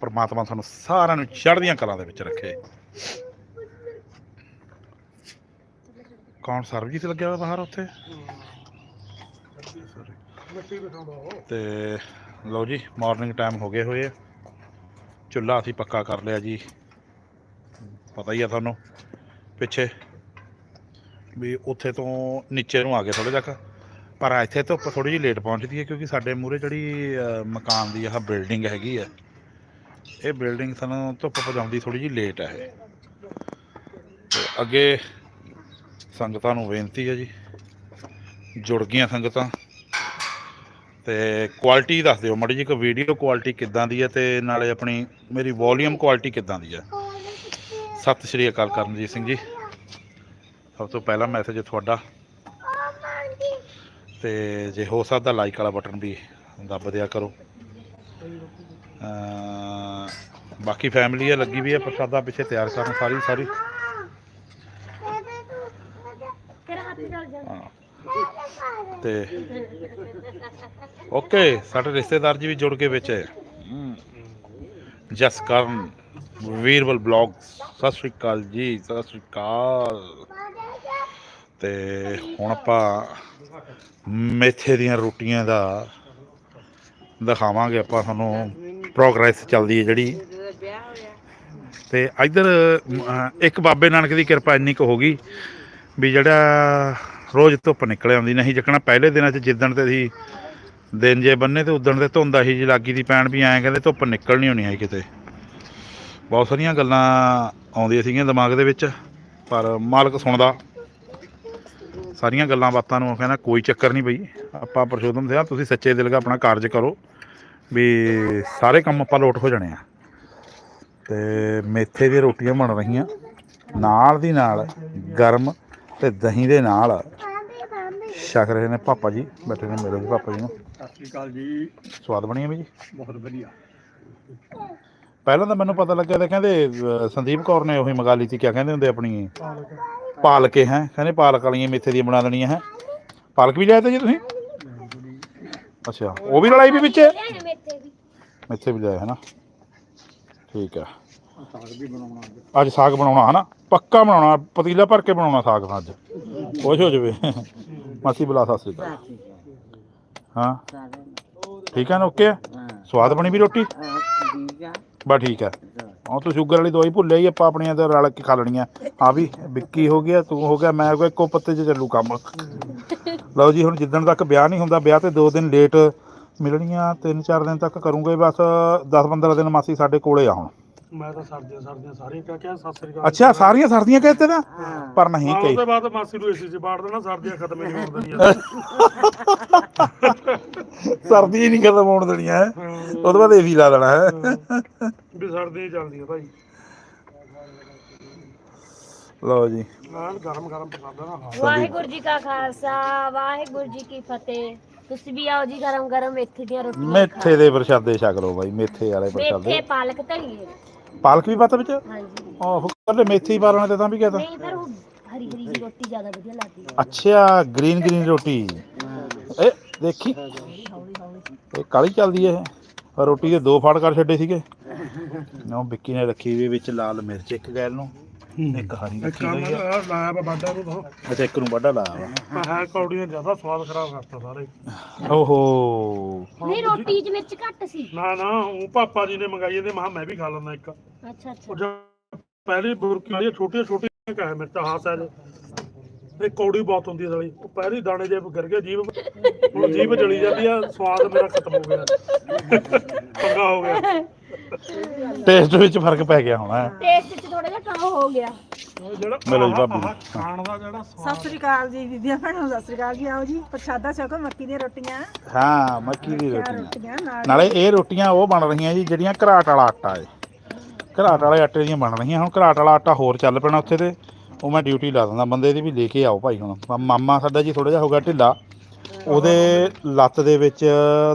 ਪਰਮਾਤਮਾ ਤੁਹਾਨੂੰ ਸਾਰਿਆਂ ਨੂੰ ਚੜ੍ਹਦੀਆਂ ਕਲਾਂ ਦੇ ਵਿੱਚ ਰੱਖੇ। ਕੌਣ ਸਰਬਜੀਤ ਲੱਗਿਆ ਹੋਇਆ ਬਾਹਰ ਉੱਥੇ? ਤੇ ਲਓ ਜੀ ਮਾਰਨਿੰਗ ਟਾਈਮ ਹੋ ਗਏ ਹੋਏ ਆ। ਚੁੱਲ੍ਹਾ ਅਸੀਂ ਪੱਕਾ ਕਰ ਲਿਆ ਜੀ। ਪਤਾ ਹੀ ਆ ਤੁਹਾਨੂੰ ਪਿੱਛੇ। ਵੀ ਉੱਥੇ ਤੋਂ ਨੀਚੇ ਨੂੰ ਆ ਗਏ ਥੋੜੇ ਤੱਕ। ਪਰ ਇੱਥੇ ਧੁੱਪ ਥੋੜੀ ਜਿਹੀ ਲੇਟ ਪਹੁੰਚਦੀ ਹੈ ਕਿਉਂਕਿ ਸਾਡੇ ਮੂਹਰੇ ਜਿਹੜੀ ਮਕਾਨ ਦੀ ਆਹ ਬਿਲਡਿੰਗ ਹੈਗੀ ਆ ਇਹ ਬਿਲਡਿੰਗ ਸਾਨੂੰ ਧੁੱਪ ਪਹੁੰਚਾਉਂਦੀ ਥੋੜੀ ਜਿਹੀ ਲੇਟ ਹੈ ਇਹ। ਅੱਗੇ ਸੰਗਤਾਂ ਨੂੰ ਬੇਨਤੀ ਹੈ ਜੀ, ਜੁੜ ਗਈਆਂ ਸੰਗਤਾਂ। ਤੇ ਕੁਆਲਿਟੀ ਦੱਸ ਦਿਓ, ਮਾੜੀ ਜੀ ਕਿ ਵੀਡੀਓ ਕੁਆਲਿਟੀ ਕਿੱਦਾਂ ਦੀ ਹੈ ਤੇ ਨਾਲੇ ਆਪਣੀ, ਮੇਰੀ ਵੋਲੀਅਮ ਕੁਆਲਿਟੀ ਕਿੱਦਾਂ ਦੀ ਹੈ। ਸਤਿ ਸ਼੍ਰੀ ਅਕਾਲ ਕਰਨਜੀਤ ਸਿੰਘ ਜੀ। ਸਭ ਤੋਂ ਪਹਿਲਾ ਮੈਸੇਜ ਤੁਹਾਡਾ। ਤੇ ਜੇ ਹੋ ਸਕਦਾ ਲਾਈਕ ਵਾਲਾ ਬਟਨ ਵੀ ਦੱਬ ਦਿਆ ਕਰੋ। ਬਾਕੀ ਫੈਮਿਲੀ ਹੈ ਲੱਗੀ ਵੀ ਹੈ ਪ੍ਰਸ਼ਾਦਾ ਪਿੱਛੇ ਤਿਆਰ ਕਰਨ ਸਾਰੀ ਸਾਰੀ। ਤੇ ਓਕੇ ਸਾਡੇ ਰਿਸ਼ਤੇਦਾਰ ਜੀ ਵੀ ਜੁੜ ਕੇ ਵਿੱਚ ਹੈ। ਜਸ ਕਰਨ ਵੀਰਵਲ ਬਲੌਗਸ ਸਤਿ ਸ਼੍ਰੀ ਅਕਾਲ ਜੀ ਸਤਿ ਸ਼੍ਰੀ ਅਕਾਲ। ਤੇ ਹੁਣ ਆਪਾਂ ਮੇਥੇ ਦੀਆਂ ਰੋਟੀਆਂ ਦਾ ਦਿਖਾਵਾਂਗੇ ਆਪਾਂ ਤੁਹਾਨੂੰ। ਪ੍ਰੋਗਰੈਸ ਚੱਲਦੀ ਹੈ ਜਿਹੜੀ। ਤੇ ਇੱਧਰ ਇੱਕ ਬਾਬੇ ਨਾਨਕ ਦੀ ਕਿਰਪਾ ਇੰਨੀ ਕੁ ਹੋ ਗਈ ਵੀ ਜਿਹੜਾ ਰੋਜ਼ ਧੁੱਪ ਨਿਕਲ ਆਉਂਦੀ, ਨਹੀਂ ਜਿੱਕਣਾ ਪਹਿਲੇ ਦਿਨਾਂ 'ਚ ਜਿੱਦਣ ਤੇ ਅਸੀਂ ਦਿਨ ਜੇ ਬੰਨੇ ਤੇ ਉਦਣ ਤੇ ਧੁੰਦਾ ਆਹੀ ਜੀ ਲੱਗੀ ਦੀ ਪੈਣ ਵੀ ਐਂ ਕਹਿੰਦੇ ਧੁੱਪ ਨਿਕਲਣੀ ਹੋਣੀ ਹੈ ਕਿਤੇ। ਬਹੁਤ ਸਾਰੀਆਂ ਗੱਲਾਂ ਆਉਂਦੀਆਂ ਸੀਗੀਆਂ ਦਿਮਾਗ ਦੇ ਵਿੱਚ, ਪਰ ਮਾਲਕ ਸੁਣਦਾ। ਸਾਰੀਆਂ ਗੱਲਾਂ ਬਾਤਾਂ ਨੂੰ ਕਹਿੰਦਾ ਕੋਈ ਚੱਕਰ ਨਹੀਂ ਬਈ ਆਪਾਂ ਪਰਸ਼ੋਤਮ ਸਿਆ ਤੁਸੀਂ ਸੱਚੇ ਦਿਲ ਦਾ ਆਪਣਾ ਕਾਰਜ ਕਰੋ ਵੀ ਸਾਰੇ ਕੰਮ ਆਪਾਂ ਲੋਟ ਹੋ ਜਾਣੇ ਆ। ਤੇ ਮੇਥੇ ਦੀਆਂ ਰੋਟੀਆਂ ਬਣ ਰਹੀਆਂ ਨਾਲ ਦੀ ਨਾਲ ਗਰਮ ਤੇ ਦਹੀਂ ਦੇ ਨਾਲ। ਛਕ ਰਹੇ ਨੇ ਪਾਪਾ ਜੀ ਬੈਠੇ ਨੇ ਮੇਰੇ ਪਾਪਾ ਜੀ ਨੂੰ। ਸਤਿ ਸ਼੍ਰੀ ਅਕਾਲ ਜੀ। ਸਵਾਦ ਬਣੀ ਹੈ ਵੀ ਜੀ? ਬਹੁਤ ਵਧੀਆ। ਪਹਿਲਾਂ ਤਾਂ ਮੈਨੂੰ ਪਤਾ ਲੱਗਿਆ ਤੇ ਕਹਿੰਦੇ ਅਹ, ਸੰਦੀਪ ਕੌਰ ਨੇ ਉਹੀ ਮੰਗਾ ਲਈ ਸੀ ਕਿਆ ਕਹਿੰਦੇ ਹੁੰਦੇ ਆਪਣੀ? ਪਾਲਕੇ। ਹੈ। ਕਹਿੰਦੇ ਪਾਲਕ ਵਾਲੀਆਂ ਮੇਥੇ ਦੀਆਂ ਬਣਾ ਦੇਣੀਆਂ ਹੈ। ਪਾਲਕ ਵੀ ਲਿਆਏ ਤੇ ਜੀ ਤੁਸੀਂ? ਅੱਛਾ ਉਹ ਵੀ ਲੜਾਈ ਵੀ ਵਿੱਚ? ਹੈ? ਮੇਥੇ ਵੀ ਮੇਥੇ ਵੀ ਲਿਆਏ ਹੈ ਨਾ? ਠੀਕ ਹੈ। ਸਾਗ ਵੀ ਬਣਾਉਣਾ ਅੱਜ ਸਾਗ ਬਣਾਉਣਾ ਹਨਾ ਪੱਕਾ ਬਣਾਉਣਾ ਪਤੀਲਾ ਭਰ ਕੇ ਬਣਾਉਣਾ ਸਾਗ ਤਾਂ ਅੱਜ। ਖੁਸ਼ ਹੋ ਜਾਵੇ। ਮਾਸੀ ਬੁਲਾ ਸਤਿ ਸ੍ਰੀ ਅਕਾਲ। ਹਾਂ? ਠੀਕ ਹੈ ਨਾ ਓਕੇ? ਹੈ? ਸਵਾਦ ਬਣੀ ਵੀ ਰੋਟੀ? ਬਸ ਠੀਕ ਹੈ। ਉਹ ਤੂੰ ਸ਼ੂਗਰ ਵਾਲੀ ਦਵਾਈ ਭੁੱਲਿਆ ਹੀ ਆਪਾਂ ਆਪਣੀਆਂ ਤੇ ਰਲ ਕੇ ਖਾ ਲੈਣੀਆਂ। ਆ ਵੀ, ਵਿੱਕੀ ਹੋ ਗਿਆ, ਤੂੰ ਹੋ ਗਿਆ, ਮੈਂ ਹੋ ਗਿਆ ਇੱਕੋ ਪੱਤੇ 'ਚ ਚੱਲੂ ਕੰਮ। ਲਓ ਜੀ, ਹੁਣ ਜਿੱਦਣ ਤੱਕ ਵਿਆਹ ਨਹੀਂ ਹੁੰਦਾ, ਵਿਆਹ ਤੇ 2 ਦਿਨ ਲੇਟ ਮਿਲਣੀਆਂ 3-4 ਦਿਨ ਤੱਕ ਕਰੂੰਗੇ, ਬਸ 10-15 ਦਿਨ ਮਾਸੀ ਸਾਡੇ ਕੋਲੇ ਆ ਹੁਣ। ਮੈਂ ਤਾਂ ਸਰਦੀਆਂ ਸਰਦੀਆਂ ਸਾਰੀਆਂ ਕਹਿ ਕੇ ਸਤਿ ਸ਼੍ਰੀ ਅਕਾਲ। ਅੱਛਾ ਸਾਰੀਆਂ ਸਰਦੀਆਂ ਕਹਿੰਦੇ ਨਾ? ਪਰ ਨਹੀਂ ਹਾਂ, ਕਹੀ। ਉਹਦੇ ਬਾਅਦ ਮਾਸੀ ਨੂੰ ਏਸੀ 'ਚ ਬਾੜ ਦੇਣਾ ਸਰਦੀਆਂ ਖਤਮ ਹੀ ਨਹੀਂ ਹੋਣ ਦੇਣੀਆਂ। ਸਰਦੀ ਹੀ ਨਹੀਂ ਖਤਮ ਹੋਣ ਹੈ? ਹਾਂ, ਉਹਦੇ ਬਾਅਦ ਇਹ ਵੀ ਲਾ ਦੇਣਾ ਹੈ? ਵੀ ਸਰਦੀਆਂ ਹੀ ਚੱਲਦੀਆਂ ਭਾਈ। ਲਓ ਜੀ। ਨਾਲ ਗਰਮ ਗਰਮ ਪਕਾਉਂਦਾ ਨਾ। ਵਾਹਿਗੁਰੂ ਜੀ ਕਾ ਖਾਲਸਾ ਵਾਹਿਗੁਰੂ ਜੀ ਕੀ ਫਤਿਹ। ਤੁਸੀਂ ਵੀ ਆਓ ਜੀ ਗਰਮ ਗਰਮ ਮੇਥੇ ਦੀਆਂ ਰੋਟੀਆਂ ਮੇਥੇ ਦੇ ਪ੍ਰਸ਼ਾਦੇ ਛਕ ਲਓ ਬਾਈ ਮੇਥੇ ਵਾਲੇ ਮੇਥੇ ਪ੍ਰਸ਼ਾਦੇ। ਪਾਲਕ ਧਨੀਏ ਪਾਲਕ ਵੀ ਪਤਾ ਵਿੱਚ? ਹਾਂਜੀ। ਆਹੋ ਕੱਲੇ ਮੇਥੇ ਹੀ ਪਾ ਲੈਣੇ ਤੇ ਤਾਂ ਵੀ ਕਹਤਾ ਨਹੀਂ ਪਰ ਉਹ ਹਰੀ ਹਰੀ ਜੀ ਰੋਟੀ ਜ਼ਿਆਦਾ ਵਧੀਆ ਲੱਗਦੀ ਹੈ। ਅੱਛਾ ਗ੍ਰੀਨ ਗ੍ਰੀਨ ਰੋਟੀ। ਇਹ ਦੇਖੀ ਹੌਲੀ ਹੌਲੀ ਇਹ ਕਾਲੀ ਚੱਲਦੀ ਹੈ ਇਹ? ਰੋਟੀ ਦੇ ਦੋ ਫਾੜ ਕਰ ਛੱਡੇ ਸੀਗੇ। ਨਾ ਵਿੱਕੀ ਨੇ ਰੱਖੀ ਵੀ ਵਿੱਚ ਲਾਲ ਮਿਰਚ ਇੱਕ ਗੈਲ ਨੂੰ। ਇੱਕ ਹਰੀ ਰੱਖੀ ਕੰਮ ਹੋਈ ਆ। ਲਾਇਆ ਵਾ ਬਾਡਾ ਨੂੰ ਤਾਂ ਅੱਛਾ ਇੱਕ ਨੂੰ ਵੱਡਾ ਲਾਇਆ ਵਾ। ਹੈ ਕੌੜੀਆਂ ਜ਼ਿਆਦਾ ਸਵਾਦ ਖਰਾਬ ਕਰਤਾ ਸਾਰੇ। ਓਹੋ। ਨਹੀਂ ਰੋਟੀ ਚ ਮਿਰਚ ਘੱਟ ਸੀ। ਨਾ ਨਾ ਉਹ ਪਾਪਾ ਜੀ ਨੇ ਮੰਗਾਈ ਇਹਦੇ ਮਹਾ ਮੈਂ ਵੀ ਖਾ ਲੈਂਦਾ ਇੱਕ। ਅੱਛਾ ਅੱਛਾ। ਉਹ ਜਦ ਪਹਿਲੀ ਬੁਰਕੀ ਵਾਲੀ ਛੋਟੀਆਂ ਛੋਟੀਆਂ ਕਹੇ ਮਿਰਚਾਂ ਹਾਂ ਸਾਇਜ਼ ਇਹ ਕੌੜੀ ਬਹੁਤ ਹੁੰਦੀ ਹੈ ਸਾਲੀ। ਉਹ ਪਹਿਲੀ ਦਾਣੇ ਜੇ ਗਿਰ ਜੀਭ ਹੁਣ ਜੀਭ ਜਲੀ ਜਾਂਦੀ ਆ ਸਵਾਦ ਮੇਰਾ ਖਤਮ ਹੋ ਗਿਆ। ਪੰਗਾ ਹੋ ਗਿਆ। ਟੇਸਟ ਵਿੱਚ ਫ਼ਰਕ ਪੈ ਗਿਆ ਹੋਣਾ। ਹੈ। ਟੇਸਟ ਚ ਥੋੜਾ ਜਿਹਾ ਕੰਮ ਹੋ ਗਿਆ। ਉਹ ਜਿਹੜਾ ਮਿਲੋ ਜੀ ਭਾਬੀ ਨੂੰ। ਆਹ ਖਾਣ ਦਾ ਜਿਹੜਾ ਸਵਾਦ। ਸਤਿ ਸ੍ਰੀ ਅਕਾਲ ਜੀ ਬੀਬੀਆਂ ਭੈਣਾਂ ਸਤਿ ਸ੍ਰੀ ਅਕਾਲ ਜੀ। ਆਓ ਜੀ ਪ੍ਰਸ਼ਾਦਾ ਛਕੋ ਮੱਕੀ ਦੀਆਂ ਰੋਟੀਆਂ। ਹਾਂ ਮੱਕੀ ਦੀ ਚਾਰ ਰੋਟੀ ਰੋਟੀਆਂ ਨਾਲ। ਨਾਲੇ ਇਹ ਰੋਟੀਆਂ ਉਹ ਬਣ ਰਹੀਆਂ ਜੀ ਜਿਹੜੀਆਂ ਘਰਾਟ ਵਾਲਾ ਆਟਾ ਹੈ ਘਰਾਟ ਵਾਲੇ ਆਟੇ ਦੀਆਂ ਬਣ ਰਹੀਆਂ। ਹੁਣ ਘਰਾਟ ਵਾਲਾ ਆਟਾ ਹੋਰ ਚੱਲ ਪੈਣਾ ਉੱਥੇ ਤੇ। ਉਹ ਮੈਂ ਡਿਊਟੀ ਲਾ ਦਿੰਦਾ ਬੰਦੇ ਦੀ ਵੀ ਲੈ ਕੇ ਆਓ ਭਾਈ ਹੁਣ। ਮਾਮਾ ਸਾਡਾ ਜੀ ਥੋੜਾ ਜਿਹਾ ਹੋ ਗਿਆ ਢਿੱਲਾ। ਉਹਦੇ ਲੱਤ ਦੇ ਵਿੱਚ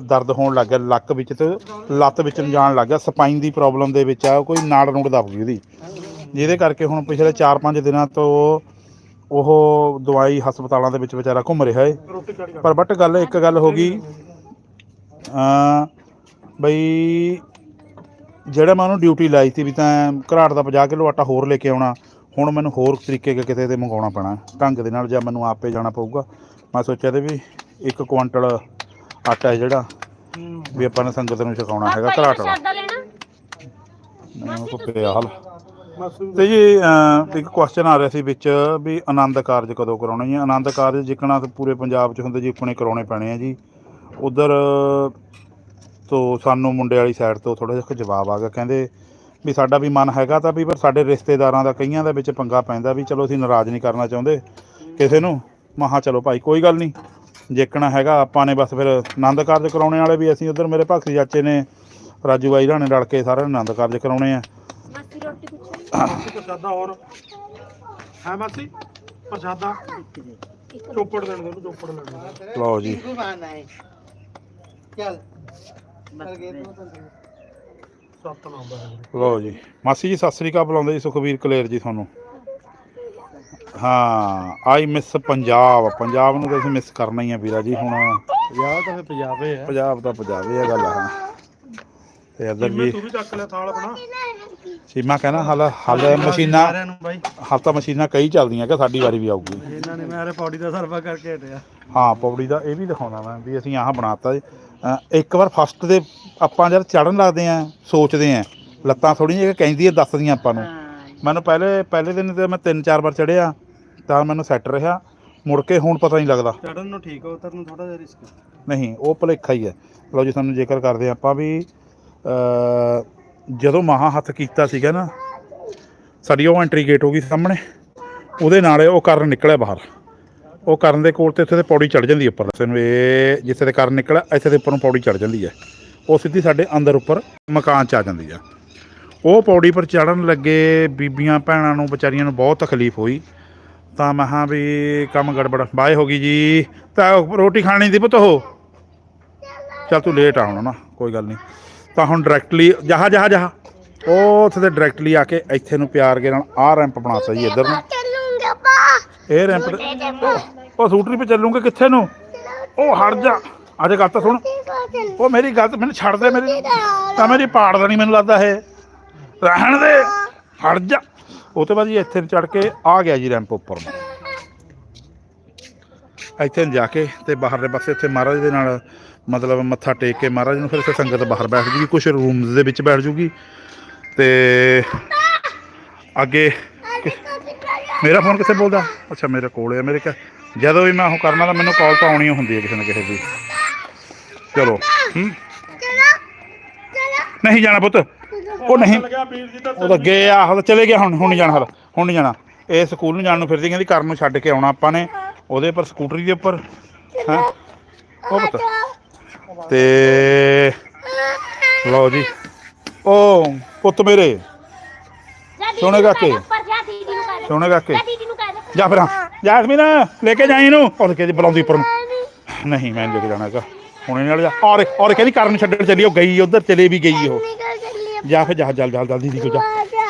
ਦਰਦ ਹੋਣ ਲੱਗ ਗਿਆ, ਲੱਕ ਵਿੱਚ ਤੇ ਲੱਤ ਵਿੱਚ ਨੂੰ ਜਾਣ ਲੱਗ ਗਿਆ, ਸਪਾਈਨ ਦੀ ਪ੍ਰੋਬਲਮ ਦੇ ਵਿੱਚ ਆ ਕੋਈ ਨਾੜ ਨੂੜ ਦਬ ਗਈ ਉਹਦੀ। ਜਿਹਦੇ ਕਰਕੇ ਹੁਣ ਪਿਛਲੇ 4-5 ਦਿਨਾਂ ਤੋਂ ਉਹ ਦਵਾਈ ਹਸਪਤਾਲਾਂ ਦੇ ਵਿੱਚ ਵਿਚਾਰਾ ਘੁੰਮ ਰਿਹਾ ਏ। ਪਰ ਬਟ ਗੱਲ ਇੱਕ ਗੱਲ ਹੋ ਗਈ ਅ ਬਈ ਜਿਹੜਾ ਮੈਂ ਉਹਨੂੰ ਡਿਊਟੀ ਲਾਈ ਸੀ ਵੀ ਤਾਂ ਘਰਾਟ ਦਾ 50 ਕਿਲੋ ਆਟਾ ਹੋਰ ਲੈ ਕੇ ਆਉਣਾ, ਹੁਣ ਮੈਨੂੰ ਹੋਰ ਤਰੀਕੇ ਕਿਤੇ ਤੇ ਮੰਗਾਉਣਾ ਪੈਣਾ। ਢੰਗ ਦੇ ਨਾਲ ਜਾਂ ਮੈਨੂੰ ਆਪੇ ਜਾਣਾ ਪਊਗਾ। ਮੈਂ ਸੋਚਿਆ ਤੇ ਵੀ ਇੱਕ ਕੁਆਂਟਲ ਆਟਾ ਹੈ ਜਿਹੜਾ ਵੀ ਆਪਾਂ ਨੇ ਸੰਗਤ ਨੂੰ ਛਕਾਉਣਾ ਹੈਗਾ ਘਰਾਟ ਵਾਲਾ। ਉਹ ਤੋਂ ਪਿਆ ਹਾਲ ਤੇ ਜੀ ਅਹ, ਇੱਕ ਕੁਐਸਚਨ ਆ ਰਿਹਾ ਸੀ ਵਿੱਚ ਵੀ ਆਨੰਦ ਕਾਰਜ ਕਦੋਂ ਕਰਾਉਣੇ ਜੀ ਆਨੰਦ ਕਾਰਜ ਜਿੱਕਣਾ ਤਾਂ ਪੂਰੇ ਪੰਜਾਬ 'ਚ ਹੁੰਦੇ ਜੀ ਆਪਣੇ ਕਰਾਉਣੇ ਪੈਣੇ ਆ ਜੀ। ਉਧਰ ਤੋਂ ਸਾਨੂੰ ਮੁੰਡੇ ਵਾਲੀ ਸਾਈਡ ਤੋਂ ਥੋੜਾ ਜਿਹਾ ਜਵਾਬ ਆ ਗਿਆ ਕਹਿੰਦੇ ਵੀ ਸਾਡਾ ਵੀ ਮਨ ਹੈਗਾ ਤਾਂ ਵੀ ਪਰ ਸਾਡੇ ਰਿਸ਼ਤੇਦਾਰਾਂ ਦਾ ਕਈਆਂ ਦੇ ਵਿੱਚ ਪੰਗਾ ਪੈਂਦਾ ਵੀ ਚਲੋ ਅਸੀਂ ਨਾਰਾਜ਼ ਨਹੀਂ ਕਰਨਾ ਚਾਹੁੰਦੇ ਕਿਸੇ ਨੂੰ। ਮਹਾ ਚਲੋ ਭਾਈ ਕੋਈ ਗੱਲ ਨਹੀਂ। ਜੇਕਣਾ ਹੈਗਾ ਆਪਾਂ ਨੇ ਬਸ ਫਿਰ ਆਨੰਦ ਕਾਰਜ ਕਰਾਉਣੇ ਵਾਲੇ ਵੀ ਅਸੀਂ ਉਧਰ ਮੇਰੇ ਭਗਤੀ ਚਾਚੇ ਨੇ ਰਾਜੂ ਬਾਈ ਰਾਣੇ ਰਲ ਕੇ ਸਾਰਿਆਂ ਨੇ ਆਨੰਦ ਕਾਰਜ ਕਰਾਉਣੇ ਆ। ਮਾਸੀ ਰੋਟੀ ਪੁੱਛੋ। ਮਾਸੀ ਪ੍ਰਸ਼ਾਦਾ ਹੋਰ? ਹੈ ਮਾਸੀ? ਪ੍ਰਸ਼ਾਦਾ? ਚੋਪੜ ਦੇਣ ਦੇ ਉਹਨੂੰ ਚੋਪੜ ਲੈਣ ਦੇ। ਲਓ ਜੀ। ਚੱਲ। ਸੱਤ ਨਾਮ ਦਾ ਹੈ। ਲਓ ਜੀ। ਮਾਸੀ ਜੀ ਸਤਿ ਸ੍ਰੀ ਅਕਾਲ ਬੁਲਾਉਂਦੇ ਜੀ ਸੁਖਵੀਰ ਕਲੇਰ ਜੀ ਤੁਹਾਨੂੰ। ਹਾਂ ਆਈ ਮਿਸ ਪੰਜਾਬ। ਪੰਜਾਬ ਨੂੰ ਤਾਂ ਅਸੀਂ ਮਿਸ ਕਰਨਾ ਹੀ ਆ ਵੀਰਾ ਜੀ ਹੁਣ ਪੰਜਾਬ ਤਾਂ ਫੇ ਪੰਜਾਬੇ ਆ। ਪੰਜਾਬ ਦਾ ਪੰਜਾਬੀ ਆ ਗੱਲ ਹਾਂ ਤੇ ਜਿਵੇਂ ਜੀ ਤੂੰ ਵੀ ਚੱਕ ਲੈ ਥਾਲ ਆਪਣਾ। ਸੀਮਾ ਕਹਿੰਦਾ ਹਲ ਹਲ ਮਸ਼ੀਨਾਂ ਸਾਰਿਆਂ ਨੂੰ ਬਾਈ। ਹਲ ਤਾਂ ਮਸ਼ੀਨਾਂ ਕਈ ਚੱਲਦੀਆਂ ਕਿ ਸਾਡੀ ਵਾਰੀ ਵੀ ਆਊਗੀ। ਇਹਨਾਂ ਨੇ ਮੇਰੇ ਪੌੜੀ ਦਾ ਸਰਵਾ ਕਰਕੇ ਹਟਿਆ। ਹਾਂ ਪੌੜੀ ਦਾ ਇਹ ਵੀ ਦਿਖਾਉਣਾ ਮੈਂ ਵੀ ਅਸੀਂ ਆਹ ਬਣਾਤਾ ਇੱਕ ਵਾਰ ਫਸਟ ਦੇ ਆਪਾਂ ਜਦ ਚੜਨ ਲੱਗਦੇ ਆ ਸੋਚਦੇ ਆ ਲੱਤਾਂ ਥੋੜੀਆਂ ਜਿਹੀਆਂ ਕਹਿੰਦੀ ਆ ਦੱਸਦੀਆਂ ਆਪਾਂ ਨੂੰ। ਮੈਨੂੰ ਪਹਿਲੇ ਪਹਿਲੇ ਦਿਨ ਤੇ ਮੈਂ ਤਿੰਨ ਚਾਰ ਵਾਰ ਚੜਿਆ ਤਾਂ ਮੈਨੂੰ ਸੈੱਟ ਰਿਹਾ। ਮੁੜ ਕੇ ਹੁਣ ਪਤਾ ਨਹੀਂ ਲੱਗਦਾ। ਚੜਨ ਨੂੰ ਠੀਕ ਹੋ ਉਤਰਨ ਨੂੰ ਥੋੜਾ ਜਿਹਾ ਰਿਸਕ ਨਹੀਂ ਉਹ ਭੁਲੇਖਾ ਹੀ ਹੈ ਲਓ ਜੀ ਤੁਹਾਨੂੰ ਜ਼ਿਕਰ ਕਰਦੇ ਆਪਾਂ ਵੀ ਜਦੋਂ ਮਹਾ ਹੱਥ ਕੀਤਾ ਸੀਗਾ ਨਾ ਸਾਡੀ ਉਹ ਐਂਟਰੀ ਗੇਟ ਹੋ ਗਈ ਸਾਹਮਣੇ। ਉਹਦੇ ਨਾਲ ਉਹ ਕਰਨ ਨਿਕਲਿਆ ਬਾਹਰ। ਉਹ ਕਰਨ ਦੇ ਕੋਲ ਤੇ ਇੱਥੇ ਤੇ ਪੌੜੀ ਚੜ ਜਾਂਦੀ ਉੱਪਰ। ਤੈਨੂੰ ਇਹ ਜਿੱਥੇ ਤੇ ਕਰਨ ਨਿਕਲਿਆ ਇੱਥੇ ਦੇ ਉੱਪਰ ਨੂੰ ਪੌੜੀ ਚੜ ਜਾਂਦੀ ਹੈ ਉਹ ਸਿੱਧੀ ਸਾਡੇ ਅੰਦਰ ਉੱਪਰ ਮਕਾਨ 'ਚ ਆ ਜਾਂਦੀ ਆ। ਉਹ ਪੌੜੀ ਪਰ ਚੜਨ ਲੱਗੇ ਬੀਬੀਆਂ ਭੈਣਾਂ ਨੂੰ ਵਿਚਾਰੀਆਂ ਨੂੰ ਬਹੁਤ ਤਕਲੀਫ ਹੋਈ। ਤਾਂ ਮੈਂ ਹਾਂ ਵੀ ਕੰਮ ਗੜਬੜ। ਬਾਏ ਹੋ ਗਈ ਜੀ। ਤਾਂ ਰੋਟੀ ਖਾਣੀ ਦੀ ਪੁੱਤ ਉਹ। ਚੱਲ ਤੂੰ ਲੇਟ ਆ ਹੁਣ ਨਾ ਕੋਈ ਗੱਲ ਨਹੀਂ। ਤਾਂ ਹੁਣ ਡਾਇਰੈਕਟਲੀ ਜਹਾ ਜਹਾ ਜਹਾ। ਉਹ ਉੱਥੇ ਤੇ ਡਾਇਰੈਕਟਲੀ ਆ ਕੇ ਇੱਥੇ ਨੂੰ ਪਿਆਰ ਕੇ ਨਾਲ ਆਹ ਰੈਂਪ ਬਣਾਤਾ ਜੀ ਇੱਧਰ ਨੂੰ। ਚੱਲੂੰਗਾ ਪਾ ਇਹ ਰੈਂਪ ਉਹ ਸਕੂਟਰੀ 'ਤੇ ਚੱਲੂਗੇ ਕਿੱਥੇ ਨੂੰ? ਉਹ ਹਟ ਜਾ। ਅੱਜ ਗੱਲ ਤਾਂ ਸੁਣ। ਉਹ ਮੇਰੀ ਗੱਲ ਮੈਨੂੰ ਛੱਡ ਦੇ ਮੇਰੀ ਤਾਂ ਮੇਰੀ ਪਾੜ ਦੇਣੀ ਮੈਨੂੰ ਲੱਗਦਾ ਇਹ। ਰਹਿਣ ਦੇ। ਹਟ ਜਾ। ਉਹ ਤੋਂ ਬਾਅਦ ਜੀ ਇੱਥੇ ਚੜ ਕੇ ਆ ਗਿਆ ਜੀ ਰੈਂਪ ਉੱਪਰ ਨੂੰ। ਇੱਥੇ ਜਾ ਕੇ ਤੇ ਬਾਹਰਲੇ ਪਾਸੇ ਇੱਥੇ ਮਹਾਰਾਜ ਦੇ ਨਾਲ ਮਤਲਬ ਮੱਥਾ ਟੇਕ ਕੇ ਮਹਾਰਾਜ ਨੂੰ ਫਿਰ ਇੱਥੇ ਸੰਗਤ ਬਾਹਰ ਬੈਠ ਜੂਗੀ ਕੁਝ ਰੂਮਸ ਦੇ ਵਿੱਚ ਬੈਠ ਜੂਗੀ। ਤੇ ਅੱਗੇ ਮੇਰਾ ਫੋਨ ਕਿੱਥੇ ਬੋਲਦਾ? ਅੱਛਾ ਮੇਰੇ ਕੋਲ ਹੈ ਮੇਰੇ ਕ ਜਦੋਂ ਵੀ ਮੈਂ ਉਹ ਕਰਨਾ ਤਾਂ ਮੈਨੂੰ ਕਾਲ ਤਾਂ ਆਉਣੀ ਹੁੰਦੀ ਹੈ ਕਿਸੇ ਨਾ ਕਿਸੇ ਦੀ। ਚਲੋ ਹੂੰ? ਨਹੀਂ ਜਾਣਾ ਪੁੱਤ। ਉਹ ਨਹੀਂ। ਉਹ ਤਾਂ ਗਏ ਆ ਤਾਂ ਚਲੇ ਗਿਆ ਹੁਣ ਹੁਣ ਨਹੀਂ ਜਾਣਾ ਹਲ ਹੁਣ ਨਹੀਂ ਜਾਣਾ। ਇਹ ਸਕੂਲ ਨੂੰ ਜਾਣ ਨੂੰ ਫਿਰਦੀ ਕਹਿੰਦੀ ਘਰ ਨੂੰ ਛੱਡ ਕੇ ਆਉਣਾ ਆਪਾਂ ਨੇ ਉਹਦੇ ਪਰ ਸਕੂਟਰੀ ਦੇ ਉੱਪਰ। ਹਾਂ? ਉਹ ਪੁੱਤ। ਤੇ ਲਓ ਜੀ। ਉਹ ਪੁੱਤ ਮੇਰੇ। ਸੋਹਣੇ ਕਾਕੇ। ਉੱਪਰ ਜਾ ਦੀਦੀ ਨੂੰ ਕਹਿ ਦੇ। ਸੋਹਣੇ ਕਾਕੇ। ਜਾ ਫਿਰ ਜੈਸਮੀਨ ਲੈ ਕੇ ਜਾਈ ਇਹਨੂੰ। ਔਰ ਕਹਿੰਦੀ ਬੁਲਾਉਂਦੀ ਉੱਪਰ ਨੂੰ। ਨਹੀਂ ਮੈਂ ਲੈ ਕੇ ਜਾਣਾ ਹੈਗਾ। ਹੁਣੇ ਨਾਲ ਜਾ। ਔਰ ਔਰ ਕਹਿੰਦੀ ਘਰ ਨੂੰ ਛੱਡਣ ਚੱਲੀ ਉਹ ਗਈ ਉਧਰ ਚਲੇ ਵੀ ਗਈ ਉਹ। ਜਾ ਫਿਰ ਜਾ ਜਲ ਜਲ ਜਲਦੀ ਦੀ ਜਾ।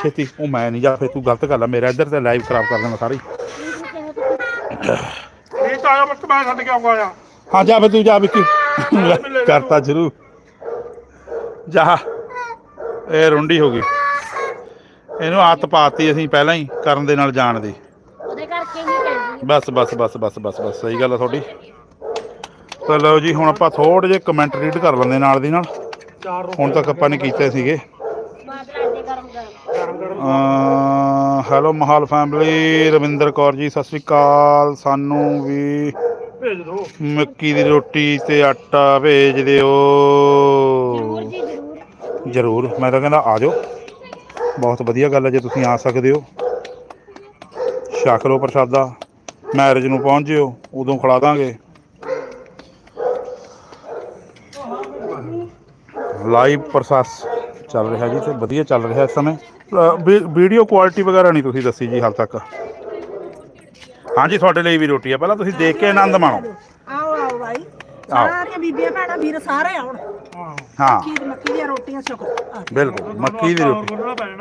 ਛੇਤੀ। ਉਹ ਮੈਂ ਨਹੀਂ ਜਾ ਫਿਰ ਤੂੰ ਗਲਤ ਕਰ ਲੈ ਮੇਰਾ ਇੱਧਰ ਤੇ ਲਾਈਵ ਖਰਾਬ ਕਰ ਦੇਣਾ ਸਾਰੀ। ਇਹ ਤਾਂ ਆਇਆ ਬੱਤ ਮੈਂ ਛੱਡ ਕੇ ਆਉਂਗਾ ਆ ਹਾਂ ਜਾ ਫਿਰ ਤੂੰ ਜਾ ਵਿੱਕੀ। ਕਰਤਾ ਸ਼ੁਰੂ ਜਾ। ਇਹ ਰੁੰਡੀ ਹੋ ਗਈ। ਇਹਨੂੰ ਆਦਤ ਪਾਤੀ ਅਸੀਂ ਪਹਿਲਾਂ ਹੀ ਕਰਨ ਦੇ ਨਾਲ ਜਾਣ ਦੀ। ਉਹਦੇ ਕਰਕੇ ਹੀ ਕਹਿੰਦੀ ਬਸ ਬਸ ਬਸ ਬਸ ਬਸ ਬਸ ਸਹੀ ਗੱਲ ਆ ਤੁਹਾਡੀ। ਤਾਂ ਲਓ ਜੀ ਹੁਣ ਆਪਾਂ ਥੋੜੇ ਜਿਹੇ ਕਮੈਂਟ ਰੀਡ ਕਰ ਲੈਂਦੇ ਨਾਲ ਦੀ ਨਾਲ। ਹੁਣ ਤੱਕ ਆਪਾਂ ਨੇ ਕੀਤੇ ਸੀਗੇ ਬਾਦਲ ਦੇ ਗਰਮ ਗਰਮ ਗਰਮ ਗਰਮ ਹੈਲੋ ਮਹਾਲ ਫੈਮਿਲੀ ਰਵਿੰਦਰ ਕੌਰ ਜੀ ਸਤਿ ਸ੍ਰੀ ਅਕਾਲ। ਸਾਨੂੰ ਵੀ ਭੇਜ ਦਿਓ। ਮੱਕੀ ਦੀ ਰੋਟੀ ਤੇ ਆਟਾ ਭੇਜ ਦਿਓ। ਜ਼ਰੂਰ ਜੀ ਜ਼ਰੂਰ। ਜ਼ਰੂਰ। ਮੈਂ ਤਾਂ ਕਹਿੰਦਾ ਆ ਜਾਓ। ਬਹੁਤ ਵਧੀਆ ਗੱਲ ਹੈ ਜੇ ਤੁਸੀਂ ਆ ਸਕਦੇ ਹੋ। ਛਕ ਲਓ ਪ੍ਰਸ਼ਾਦਾ। ਮੈਰਿਜ ਨੂੰ ਪਹੁੰਚ ਜਿਓ ਉਦੋਂ ਖਿਲਾ ਦਾਂਗੇ। ਲਾਈਵ ਪ੍ਰੋਸੈਸ ਚੱਲ ਰਿਹਾ ਜੀ ਤੇ ਵਧੀਆ ਚੱਲ ਰਿਹਾ ਇਸ ਸਮੇਂ। ਵੀਡੀਓ ਕੁਆਲਿਟੀ ਵਗੈਰਾ ਨਹੀਂ ਤੁਸੀਂ ਦੱਸੀ ਜੀ ਹਾਲ ਤੱਕ। ਹਾਂਜੀ ਤੁਹਾਡੇ ਲਈ ਵੀ ਰੋਟੀ ਆ। ਪਹਿਲਾਂ ਤੁਸੀਂ ਦੇਖ ਕੇ ਆਨੰਦ ਮਾਣੋ। ਆਓ ਆਓ ਭਾਈ ਸਾਰੀਆਂ ਬੀਬੀਆਂ ਭੈਣਾਂ ਵੀਰ ਸਾਰੇ ਆਉਣ। ਹਾਂ। ਮੱਕੀ ਦੀਆਂ ਰੋਟੀਆਂ ਛਕੋ। ਬਿਲਕੁਲ ਮੱਕੀ ਦੀ ਰੋਟੀ।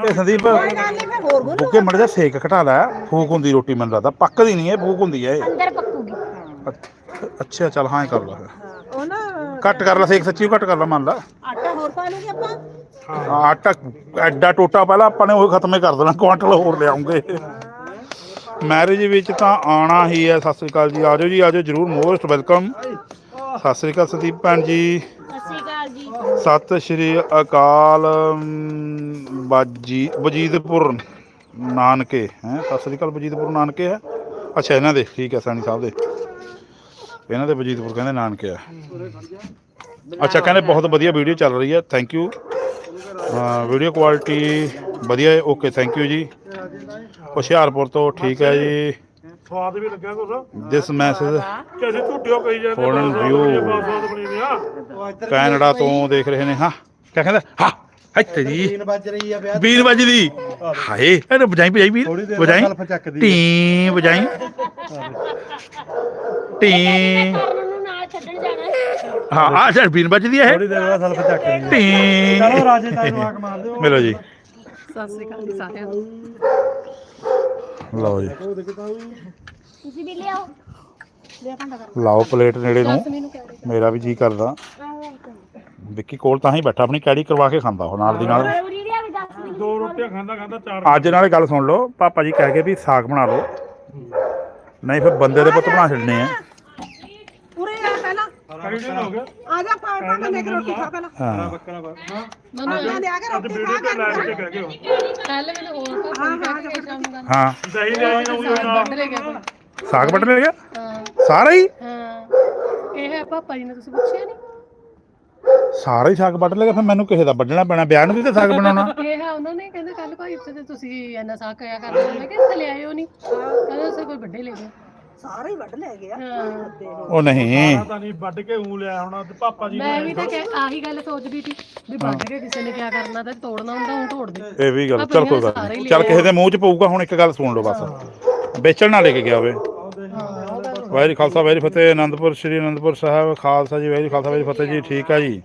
ਇਹ ਸੰਦੀਪ ਕੋਈ ਗੱਲ ਨਹੀਂ ਮੈਂ ਹੋਰ ਗੁੰਨ ਬੁੱਕੇ ਮੜ ਜਾ ਸੇਕ ਘਟਾ ਲੈ। ਫੂਕ ਹੁੰਦੀ ਰੋਟੀ ਮੈਨੂੰ ਲੱਗਦਾ। ਪੱਕਦੀ ਨਹੀਂ ਇਹ ਫੂਕ ਹੁੰਦੀ ਹੈ ਇਹ। ਅੰਦਰ ਪੱਕੂਗੀ। ਅੱਛ- ਅੱਛਾ ਚੱਲ ਹਾਂ ਇਹ ਕਰ ਲਾ। ਫਿਰ। ਉਹ ਨਾ ਘੱਟ ਕਰ ਲਾ ਸੇਕ ਸੱਚੀ ਘੱਟ ਕਰ ਲਾ ਮੰਨ ਲਾ। ਆਟਾ ਹੋਰ ਪਾ ਲੂਗੇ ਆਪਾਂ? ਆਟਾ ਐਡਾ ਟੋਟਾ ਪਹਿਲਾਂ ਆਪਾਂ ਨੇ ਉਹ ਖਤਮੇ ਕਰ ਦੇਣਾ, ਕੁਆਂਟਲ ਹੋਰ ਲਿਆਉਂਗੇ। ਮੈਰਿਜ ਵਿੱਚ ਤਾਂ ਆਣਾ ਹੀ ਹੈ, ਸਤਿ ਸ੍ਰੀ ਅਕਾਲ ਜੀ। ਆਜੋ ਜੀ, ਆਜੋ ਜਰੂਰ, ਮੋਸਟ ਵੈਲਕਮ। ਸਤਿ ਸ੍ਰੀ ਅਕਾਲ ਸੰਦੀਪ ਭੈਣ ਜੀ। ਸਤਿ ਸ਼੍ਰੀ ਅਕਾਲ ਬਾਜੀ ਵਜੀਦਪੁਰ ਨਾਨਕੇ, ਹੈ? ਸਤਿ ਸ਼੍ਰੀ ਅਕਾਲ ਵਜੀਦਪੁਰ ਨਾਨਕੇ ਹੈ? ਅੱਛਾ, ਇਹਨਾਂ ਦੇ, ਠੀਕ ਹੈ, ਸੈਣੀ ਸਾਹਿਬ ਦੇ। ਇਹਨਾਂ ਦੇ ਵਜੀਦਪੁਰ ਕਹਿੰਦੇ ਨਾਨਕੇ ਆ ਅੱਛਾ, ਕਹਿੰਦੇ ਬਹੁਤ ਵਧੀਆ ਵੀਡੀਓ ਚੱਲ ਰਹੀ ਹੈ। ਥੈਂਕ ਯੂ ਵੀਡੀਓ ਕੁਆਲਿਟੀ ਵਧੀਆ ਹੈ। ਓਕੇ ਥੈਂਕ ਯੂ ਜੀ। ਹੁਸ਼ਿਆਰਪੁਰ ਤੋਂ ਠੀਕ ਹੈ ਜੀ। ਸਵਾਦ ਵੀ ਲੱਗਿਆ ਕੁਛ ਦਿਸ ਮੈਸੇਜ ਕਿ ਅਸੀਂ ਝੂਠਿਓ ਕਹੀ ਜਾਂਦੇ Foreign ਬਹੁਤ view. ਵਧੀਆ, ਬਹੁਤ ਸਵਾਦ ਬਣੀ ਵੀ ਆ। ਕੈਨੇਡਾ ਤੋਂ ਦੇਖ ਰਹੇ ਨੇ ਹਾਂ। ਕਿਆ ਕਹਿੰਦਾ? ਹਾਂ ਇੱਥੇ ਜੀ। ਤੀਨ ਵੱਜ ਰਹੀ ਆ ਵਿਆਹ ਵੀਰ ਵੱਜਦੀ। ਹਾਏ ਇਹਨੇ ਵਜਾਈ ਵਜਾਈ ਵੀਰ। ਥੋੜੀ ਦੇਰ ਵਜਾਈ। ਟੀ ਵਜਾਈ। ਟੀ। ਜਾਣਾ ਹੈ। ਆ ਸਰ ਵੀਰ ਵੱਜਦੀ ਹੈ ਥੋੜੀ ਦੇਰ ਬਾਅਦ ਸਲਫ ਆ। ਟੀ ਚਲੋ ਰਾਜੇ ਨੂੰ ਆਕ ਮਾਰ ਦਿਓ। ਮਿਲੋ ਜੀ। ਸਤਿ ਸ੍ਰੀ ਅਕਾਲ ਜੀ ਸਾਰਿਆਂ ਨੂੰ। ਲਓ ਜੀ। ਤੁਸੀਂ ਵੀ ਲਿਆਓ। ਲਾਓ ਪਲੇਟ ਨੇੜੇ ਨੂੰ। ਮੇਰਾ ਵੀ ਜੀ ਕਰਦਾ। ਵਿੱਕੀ ਕੋਲ ਤਾਂ ਹੀ ਬੈਠਾ ਆਪਣੀ ਕੈੜੀ ਕਰਵਾ ਕੇ ਖਾਂਦਾ ਉਹ ਨਾਲ ਦੀ ਨਾਲ। ਦੋ ਰੋਟੀਆਂ ਖਾਂਦਾ ਖਾਂਦਾ ਚਾਰ ਅੱਜ ਨਾਲੇ ਗੱਲ ਸੁਣ ਲਓ ਪਾਪਾ ਜੀ ਕਹਿ ਗਏ ਵੀ ਸਾਗ ਬਣਾ ਲਓ। ਨਹੀਂ ਫਿਰ ਬੰਦੇ ਦੇ ਪੁੱਤ ਬਣਾ ਛੱਡਣੇ ਆ ਉਰੇ ਆ ਪਹਿਲਾਂ ਕਰੀ ਦਿਨ ਹੋ ਗਿਆ ਆ ਜਾ ਪਾ ਪਾ ਲੈ ਕੇ ਰੋਟੀ ਖਾ ਪਹਿਲਾਂ। ਹਾਂ। ਬੱਕਰਾ ਬਾ ਆਟਾ ਲਿਆ ਕੇ ਅੱਜ ਰੋਟੀ ਵੀਡੀਓ ਖਾ ਤੇ ਲਾਈਵ ਤੇ ਕਹਿ ਗਏ ਹੋ। ਕੱਲ ਮੈਨੂੰ ਹੋਰ ਕੋਈ ਹਾਂ ਫੋਨ ਹਾਂ ਕਰਕੇ ਸ਼ਾਮ ਨੂੰ ਹਾਂ। ਦਹੀਂ ਦੇ ਆਈ ਨੂੰ ਨਾ ਬੰਦ ਲੈ ਗਿਆ ਆਪਣਾ। ਸਾਗ ਵੱਢ ਲਿਆ ਹਾਂ। ਸਾਰਾ ਹੀ? ਹਾਂ। ਇਹ ਹੈ ਪਾਪਾ ਜੀ ਨੇ ਤੁਸੀਂ ਪੁੱਛਿਆ ਨਹੀਂ ਸਾਰਾ ਹੀ ਸਾਗ ਵੱਢ ਲਿਆ ਫਿਰ ਮੈਨੂੰ ਕਿਸੇ ਦਾ ਵੱਢਣਾ ਪੈਣਾ। ਵਿਆਹ ਨੂੰ ਵੀ ਤੇ ਸਾਗ ਬਣਾਉਣਾ। ਇਹ ਹੈ ਉਹਨਾਂ ਨੇ ਕਹਿੰਦੇ ਕੱਲ ਭਾਈ ਇੱਥੇ ਤੇ ਤੁਸੀਂ ਇੰਨਾ ਸਾਗ ਕਿਆ ਕਰਦੇ ਹੋ। ਮੈਂ ਕਿਹਾ ਇੱਥੇ ਲਿਆਇਓ ਨਹੀਂ ਕਹਿੰਦੇ ਉਸੇ ਕੋਈ ਵੱਡੇ ਲੈ ਗਏ ਸਾਰਾ ਹੀ ਵੱਢ ਲੈ ਗਿਆ ਹਾਂ। ਉਹ ਨਹੀਂ। ਤਾਂ ਨਹੀਂ ਵੱਢ ਕੇ ਊ ਲਿਆ ਹੋਣਾ ਤੇ ਪਾਪਾ ਜੀ ਮੈਂ ਵੀ ਤਾਂ ਕਹਿ- ਆਹੀ ਗੱਲ ਸੋਚਦੀ ਸੀ ਵੀ ਵੱਢ ਕੇ ਕਿਸੇ ਨੇ ਕਿਆ ਕਰਨਾ ਤੇ ਤੋੜਨਾ ਹੁੰਦਾ ਹੁਣ ਤੋੜ ਦੇ। ਇਹ ਵੀ ਗੱਲ ਆਪਾਂ ਚਲ ਕੋਈ ਗੱਲ ਸਾਰੇ ਨਹੀਂ। ਹੀ ਚਲ। ਕਿਸੇ ਦੇ ਮੂੰਹ 'ਚ ਪਊਗਾ ਹੁਣ ਇੱਕ ਗੱਲ ਸੁਣ ਲਓ ਬਸ। ਵੇਚਣ ਨਾ ਲੈ ਕੇ ਗਿਆ ਹੋਵੇ। ਵਾਹਿਗੁਰੂ ਖਾਲਸਾ ਵਾਹਿਗੁਰੂ ਫਤਿਹ ਆਨੰਦਪੁਰ ਸ੍ਰੀ ਆਨੰਦਪੁਰ ਸਾਹਿਬ ਖਾਲਸਾ ਜੀ ਵਾਹਿਗੁਰੂ ਖਾਲਸਾ ਵਾਹਿਗੁਰੂ ਫਤਿਹ ਜੀ ਠੀਕ ਆ ਜੀ।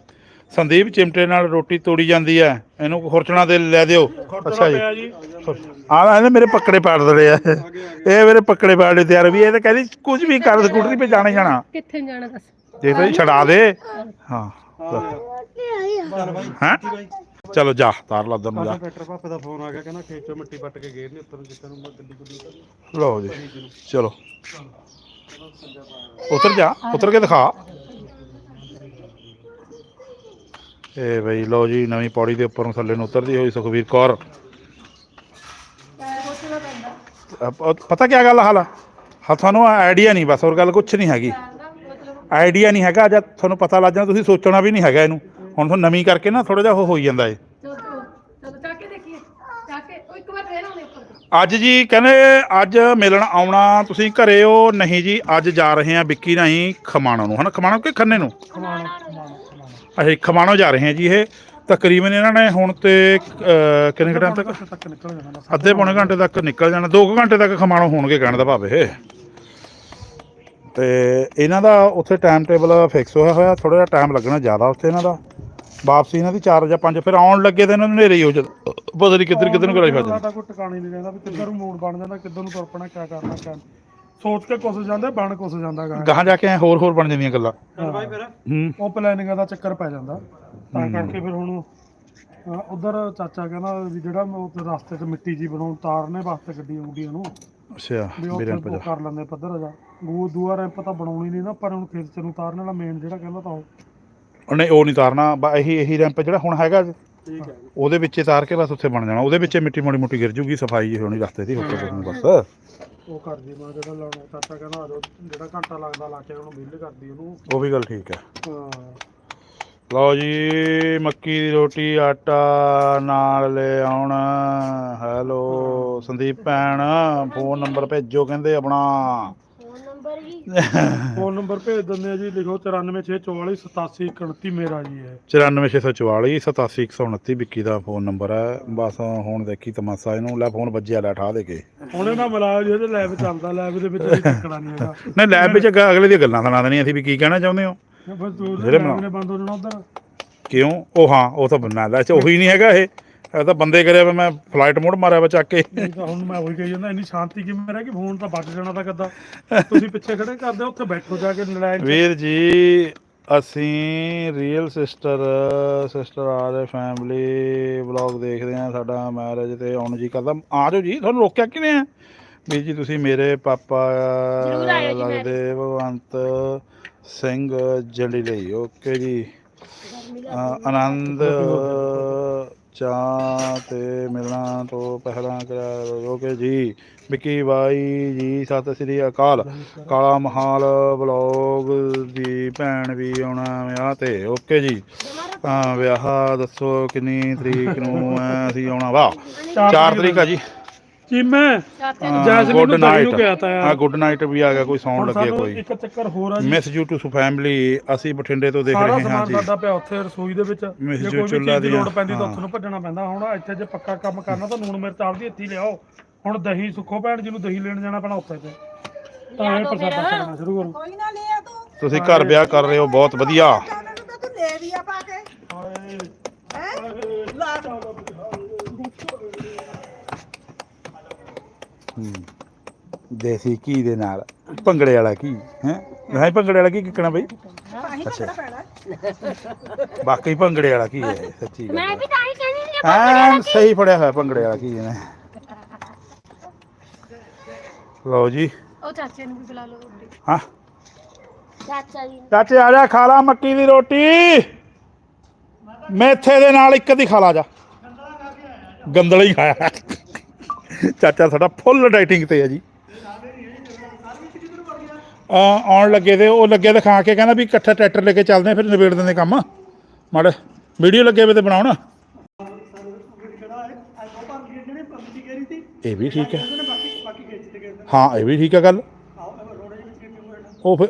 ਸੰਦੀਪ ਚਿਮਟੇ ਨਾਲ ਰੋਟੀ ਤੋੜੀ ਜਾਂਦੀ ਹੈ। ਇਹਨੂੰ ਖੁਰਚਣਾ ਦੇ ਲੈ ਦਿਓ। ਅੱਛਾ ਜੀ। ਆ ਇਹਨੇ ਮੇਰੇ ਪੱਕੜੇ ਪਾੜ ਦੜੇ ਆ। ਇਹ ਮੇਰੇ ਪੱਕੜੇ ਪਾੜੇ ਤਿਆਰ ਵੀ ਇਹ ਤਾਂ ਕਹਿੰਦੀ ਕੁਝ ਵੀ ਕਰ ਸਕੂਟਰੀ 'ਤੇ ਜਾਣਾ ਜਾਣਾ। ਕਿੱਥੇ ਜਾਣਾ ਦੱਸ? ਜੇ ਤੁਸੀਂ ਛਡਾ ਦੇ। ਹਾਂ। ਹਾਂ। ਚਲੋ ਜਾ ਤਾਰ ਲਾ ਨੂੰ ਜਾ। ਟਰੈਕਟਰ ਪਾਪੇ ਦਾ ਫੋਨ ਆ ਗਿਆ ਕਹਿੰਦਾ ਖੇਚੋ ਮਿੱਟੀ ਪੱਟ ਕੇ ਗੇਰ ਨੇ ਉੱਤਰ ਜਿੱਥੇ ਨੂੰ ਗੱਡੀ ਗੁੱਡੀ ਲਓ ਜੀ ਚਲੋ। ਉਤਰ ਜਾ ਉਤਰ ਕੇ ਦਿਖਾ। ਇਹ ਬਈ ਲਓ ਜੀ, ਨਵੀਂ ਪੌੜੀ ਦੇ ਉੱਪਰੋਂ ਥੱਲੇ ਨੂੰ ਉਤਰਦੀ ਹੋਈ ਸੁਖਵੀਰ ਕੌਰ। ਪਤਾ ਕੀ ਗੱਲ ਹਾਲ? ਹਾਂ, ਤੁਹਾਨੂੰ ਆਈਡੀਆ ਨਹੀਂ, ਬਸ ਹੋਰ ਗੱਲ ਕੁਝ ਨਹੀਂ ਹੈਗੀ। ਆਈਡੀਆ ਨਹੀਂ ਹੈਗਾ ਜਾਂ ਤੁਹਾਨੂੰ ਪਤਾ ਲੱਗ ਜਾਣਾ, ਤੁਸੀਂ ਸੋਚਣਾ ਵੀ ਨਹੀਂ ਹੈਗਾ ਇਹਨੂੰ। ਹੁਣ ਤੁਹਾਨੂੰ ਨਵੀਂ ਕਰਕੇ ਨਾ ਥੋੜਾ ਜਿਹਾ ਉਹ ਹੋਈ ਜਾਂਦਾ ਏ। ਅੱਜ ਜੀ ਕਹਿੰਦੇ ਅੱਜ ਮਿਲਣ ਆਉਣਾ, ਤੁਸੀਂ ਘਰੇ ਹੋ? ਨਹੀਂ ਜੀ, ਅੱਜ ਜਾ ਰਹੇ ਆ ਵਿੱਕੀ ਨਹੀਂ ਖਮਾਣੋ ਨੂੰ। ਹਨਾ, ਖਮਾਣੋ ਕਿ ਖੰਨੇ ਨੂੰ। ਅੱਛਾ ਖਮਾਣੋ ਜਾ ਰਹੇ ਆ ਜੀ ਇਹ। ਤਕਰੀਬਨ ਇਹਨਾਂ ਨੇ ਹੁਣ ਤੇ ਅਹ, ਕਿੰਨੇ ਕੁ ਟਾਈਮ ਤੱਕ? ਤੱਕ ਨਿਕਲ ਜਾਣਾ ਅੱਧੇ ਪੌਣੇ ਘੰਟੇ ਤੱਕ ਨਿਕਲ ਜਾਣਾ। 2 ਘੰਟੇ ਤੱਕ ਖਮਾਣੋ ਹੋਣਗੇ ਕਹਿਣ ਦਾ ਭਾਵ ਇਹ। ਤੇ ਇਹਨਾਂ ਦਾ ਉੱਥੇ ਟਾਈਮ ਟੇਬਲ ਫਿਕਸ ਹੋਇਆ ਹੋਇਆ। ਥੋੜਾ ਜਿਹਾ ਟਾਈਮ ਲੱਗਣਾ ਜ਼ਿਆਦਾ ਉੱਥੇ ਇਹਨਾਂ ਦਾ। ਵਾਪਸੀ ਇਹਨਾਂ ਦੀ 4 ਜਾਂ 5 ਫਿਰ ਆਉਣ ਲੱਗੇ ਤੇ ਇਹਨਾਂ ਨੂੰ ਹਨੇਰੇ ਹੀ ਹੋ ਜਾਂਦਾ ਪਤਾ ਨਹੀਂ ਕਿੱਧਰ ਕਿੱਧਰ ਨੂੰ ਕਰਾਈ ਫਿਰਦੇ ਸਾਡਾ ਕੋਈ ਟਿਕਾਣੀ ਨਹੀਂ ਰਹਿੰਦਾ ਵੀ ਕਿੱਧਰ ਨੂੰ ਮੂਡ ਬਣ ਜਾਂਦਾ ਕਿੱਧਰ ਨੂੰ ਤੁਰਪਣਾ ਕਿਆ ਕਰਨਾ ਕਿਆ ਸੋਚ ਕੇ ਕੁਸ ਜਾਂਦਾ ਬਣ ਕੁਸ ਜਾਂਦਾ ਗਾ। ਗਾਹਾਂ ਜਾ ਕੇ ਐਂ ਹੋਰ ਹੋਰ ਬਣ ਜਾਂਦੀਆਂ ਗੱਲਾਂ। ਚੱਲ ਬਾਈ ਫਿਰ। ਹੂੰ। ਉਹ ਪਲੈਨਿੰਗ ਦਾ ਚੱਕਰ ਪੈ ਜਾਂਦਾ। ਤਾਂ ਕਰਕੇ ਫਿਰ ਹੁਣ ਉਧਰ ਚਾਚਾ ਕਹਿੰਦਾ ਵੀ ਜਿਹੜਾ ਮੈਂ ਉੱਥੇ ਰਸਤੇ 'ਚ ਮਿੱਟੀ ਜੀ ਬਣਾਉਣ ਤਾਰਨੇ ਵਾਸਤੇ ਗੱਡੀਆਂ ਗੁੱਡੀਆਂ ਨੂੰ ਅੱਛਾ ਵੀ ਉਹ ਕਰ ਲੈਂਦੇ ਪੱਧਰ ਜਾ। ਗੂ ਦੂਆ ਰੈਂਪ ਤਾਂ ਬਣਾਉਣੀ ਨਹੀਂ ਨਾ ਪਰ ਹੁਣ ਖੇਤ 'ਚ ਨੂੰ ਤਾਰਨ ਵਾਲਾ ਮੇਨ ਜਿਹੜਾ ਕਹਿੰਦਾ ਤਾਂ ਉਹ। ਉਹ ਨਹੀਂ ਉਹ ਨਹੀਂ ਤਾਰਨਾ ਬਾ ਇਹੀ ਇਹੀ ਰੈਂਪ ਜਿਹੜਾ ਹੁਣ ਹੈਗਾ ਠੀਕ ਹੈ। ਉਹਦੇ ਵਿੱਚ ਹੀ ਤਾਰ ਕੇ ਬਸ ਉੱਥੇ ਬਣ ਜਾਣਾ। ਉਹਦੇ ਵਿੱਚ ਹੀ ਮਿੱਟੀ ਮੋਟੀ ਮੋਟੀ ਗਿਰ ਜੂਗੀ ਸਫ਼ਾਈ ਹੋਣੀ ਰਸਤੇ ਦੀ ਕੁਝ ਨਹੀਂ ਬਸ। ਉਹ ਕਰ ਜੀ ਮੈਂ ਜਿਹੜਾ ਲਾਉਣਾ ਚਾਚਾ ਕਹਿੰਦਾ ਆ ਜਾਓ ਜਿਹੜਾ ਘੰਟਾ ਲੱਗਦਾ ਲਾ ਕੇ ਉਹਨੂੰ ਬਿੱਲ ਕਰਦੀ ਉਹਨੂੰ। ਉਹ ਵੀ ਗੱਲ ਠੀਕ ਹੈ। ਹਾਂ। ਲਓ ਜੀ ਮੱਕੀ ਦੀ ਰੋਟੀ ਆਟਾ ਨਾਲ ਲੈ ਆਉਣ ਹੈਲੋ ਸੰਦੀਪ ਭੈਣ ਫੋਨ ਨੰਬਰ ਭੇਜੋ ਕਹਿੰਦੇ ਆਪਣਾ। ਫੋਨ ਨੰਬਰ ਭੇਜ ਦਿੰਦੇ ਆ ਜੀ ਲਿਖੋ 9464487129 ਮੇਰਾ ਜੀ ਹੈ 94644 87129 ਵਿੱਕੀ ਦਾ ਫੋਨ ਨੰਬਰ ਹੈ। ਬਸ ਹੁਣ ਦੇਖੀ ਤਮਾਸਾ ਇਹਨੂੰ ਲੈ ਫੋਨ ਵੱਜਿਆ ਲੈ ਠਾ ਦੇ ਕੇ। ਉਹਨੇ ਨਾ ਮਿਲਾਇਆ ਜੀ ਇਹਦੇ ਲੈਬ ਚੱਲਦਾ ਲੈਬ ਦੇ ਵਿੱਚ ਕੋਈ ਚੱਕਣਾ ਨਹੀਂ ਹੈਗਾ। ਨਹੀਂ ਲੈਬ ਵਿੱਚ ਅਗ- ਅਗਲੇ ਦੀਆਂ ਗੱਲਾਂ ਸੁਣਾ ਦੇਣੀਆਂ ਸੀ ਵੀ ਕੀ ਕਹਿਣਾ ਚਾਹੁੰਦੇ ਹੋ? ਬਸ ਦੂਰ ਜਿਹੜੇ ਲੈਬ ਬਣਾ- ਨੇ ਬੰਦ ਹੋ ਜਾਣਾ ਉਧਰ। ਕਿਉਂ? ਉਹ ਹਾਂ ਉਹ ਤਾਂ ਬੰਨਾ ਲੈ ਉਹੀ ਨਹੀਂ ਹੈਗਾ ਇਹ। ਇਹ ਤਾਂ ਬੰਦੇ ਕਰਿਆ ਵਾ ਮੈਂ ਫਲਾਈਟ ਮੋਡ ਮਾਰਿਆ ਵਾ ਚੱਕ ਕੇ। ਤਾਂ ਹੁਣ ਮੈਂ ਉਹੀ ਕਹੀ ਜਾਂਦਾ ਇੰਨੀ ਸ਼ਾਂਤੀ ਕਿਵੇਂ ਰਹਿ ਗਈ? ਫੋਨ ਤਾਂ ਵੱਜ ਜਾਣਾ ਤਾਂ ਕੱਦਾ ਤੁਸੀਂ ਪਿੱਛੇ ਖੜੇ ਕਰਦੇ ਹੋ, ਉੱਥੇ ਬੈਠੋ ਜਾ ਕੇ 'ਚ। ਵੀਰ ਜੀ ਅਸੀਂ ਰੀਅਲ ਸਿਸਟਰ ਸਿਸਟਰ ਆ ਦੇ ਫੈਮਿਲੀ ਵਲੌਗ ਦੇਖਦੇ ਆ ਸਾਡਾ ਮੈਰਿਜ ਤੇ ਆਉਣ ਜੀ ਕਰਦਾ। ਆ ਜਾਓ ਜੀ ਤੁਹਾਨੂੰ ਰੋਕਿਆ ਕਿਵੇਂ ਆ? ਵੀ ਜੀ ਤੁਸੀਂ ਮੇਰੇ ਪਾਪਾ ਲੱਗਦੇ ਭਗਵੰਤ ਸਿੰਘ ਜੰਡੀ ਲਈ ਓਕੇ ਜੀ। ਆਨੰਦ ਚਾਹ ਤੇ ਮਿਲਣਾ ਤੋਂ ਪਹਿਲਾਂ ਓਕੇ ਜੀ। ਵਿੱਕੀ ਬਾਈ ਜੀ ਸਤਿ ਸ੍ਰੀ ਅਕਾਲ। ਕਾਲਾ ਮਹਾਲ ਵਲੌਗ ਦੀ ਭੈਣ ਵੀ ਆਉਣਾ ਵਿਆਹ ਤੇ। ਓਕੇ ਜੀ। ਵਿਆਹ ਦੱਸੋ ਕਿੰਨੀ ਤਰੀਕ ਨੂੰ ਅਸੀਂ ਆਉਣਾ। ਵਾਹ 4 ਤਰੀਕ ਆ ਜੀ। ਚੀਮੇ ਜੈਸਮੀਨ ਗੁੱਡ ਨੂੰ ਨਾਈਟ ਕਿਹਾ ਤਾ ਯਾਰ। ਹਾਂ ਗੁੱਡ ਨਾਈਟ ਵੀ ਆ ਗਿਆ ਕੋਈ ਸੌਣ ਹੁਣ ਲੱਗੇ ਸਾਨੂੰ ਕੋਈ। ਇੱਕ ਚੱਕਰ ਹੋਰ ਆ ਜੀ। ਮਿਸ ਯੂ ਟੂ ਫੈਮਿਲੀ ਅਸੀਂ ਬਠਿੰਡੇ ਤੋਂ ਦੇਖ ਸਾਰਾ ਰਹੇ ਹਾਂ ਸਮਾਨ ਜੀ। ਸਾਡਾ ਪਿਆ ਉੱਥੇ ਰਸੋਈ ਦੇ ਵਿੱਚ। ਮਿਸ ਜੇ ਕੋਈ ਚੁੱਲ੍ਹਾ ਦੀ ਲੋੜ ਪੈਂਦੀ ਤਾਂ। ਉੱਥੇ ਨੂੰ ਭੱਜਣਾ ਪੈਂਦਾ। ਹੁਣ ਇੱਥੇ ਜੇ ਪੱਕਾ ਕੰਮ ਕਰਨਾ ਤਾਂ ਨੂਣ ਮਿਰਚ ਆਪਦੀ ਇੱਥੇ ਹੀ ਲਿਆਓ। ਹੁਣ ਦਹੀਂ ਸੁੱਖੋ ਭੈਣ ਜੀ ਨੂੰ ਦਹੀਂ ਲੈਣ ਜਾਣਾ ਪੈਣਾ ਉੱਥੇ ਤੇ। ਤਾਂ ਇਹ ਪ੍ਰਸਾਦਾ। ਛਕਣਾ ਸ਼ੁਰੂ ਕਰੋ। ਕੋਈ ਨਾ ਲਿਆ ਤੂੰ। ਤੁਸੀਂ ਘਰ ਵਿਆਹ ਕਰ ਰਹੇ ਹੋ ਬਹੁਤ ਵਧੀਆ। ਤਾਂ ਤੂੰ ਲੈ ਵੀ ਆ ਪਾ ਕੇ। ਹੈ? ਲਾ। ਦੇਸੀ ਘੀ ਦੇ ਨਾਲ। ਭੰਗੜੇ ਵਾਲਾ ਘੀ ਹੈ? ਨਹੀਂ ਭੰਗੜੇ ਵਾਲਾ ਘੀ ਕਿਕਣਾ ਬਈ? ਵਾਕਈ ਭੰਗੜੇ ਵਾਲਾ ਘੀ ਹੈ ਸੱਚੀ ਮੈਂ ਵੀ ਤਾਂ ਹੀ ਕਹਿੰਦੀ ਸੀ ਐਨ ਸਹੀ ਫੜਿਆ ਹੋਇਆ ਭੰਗੜੇ ਵਾਲਾ ਘੀ ਨੇ ਲਓ ਜੀ। ਉਹ ਚਾਚੇ ਨੂੰ ਵੀ ਬੁਲਾ ਲਓ। ਹਾਂ। ਚਾਚਾ ਜੀ ਚਾਚੇ ਆ ਜਾ ਖਾ ਲਾ ਮੱਕੀ ਦੀ ਰੋਟੀ। ਮੇਥੇ ਦੇ ਨਾਲ ਇੱਕ ਦੀ ਖਾ ਲਾ ਜਾ। ਗੰਦਲਾ ਹੀ ਖਾਇਆ ਚਾਚਾ ਸਾਡਾ ਫੁੱਲ ਡਾਈਟਿੰਗ ਤੇ ਹੈ ਜੀ। ਆ ਆਉਣ ਲੱਗੇ ਤੇ ਉਹ ਲੱਗੇ ਦਿਖਾ ਕੇ ਕਹਿੰਦਾ ਵੀ ਇਕੱਠਾ ਟਰੈਕਟਰ ਲੈ ਕੇ ਚੱਲਦੇ ਆ ਫਿਰ ਨਿਬੇੜ ਦਿੰਦੇ ਕੰਮ। ਮਾੜੇ ਵੀਡੀਓ ਲੱਗੇ ਵੇ ਤੇ ਬਣਾਉਣ। ਇਹ ਵੀ ਠੀਕ ਹੈ। ਹਾਂ ਇਹ ਵੀ ਠੀਕ ਹੈ ਗੱਲ। ਉਹ ਫਿਰ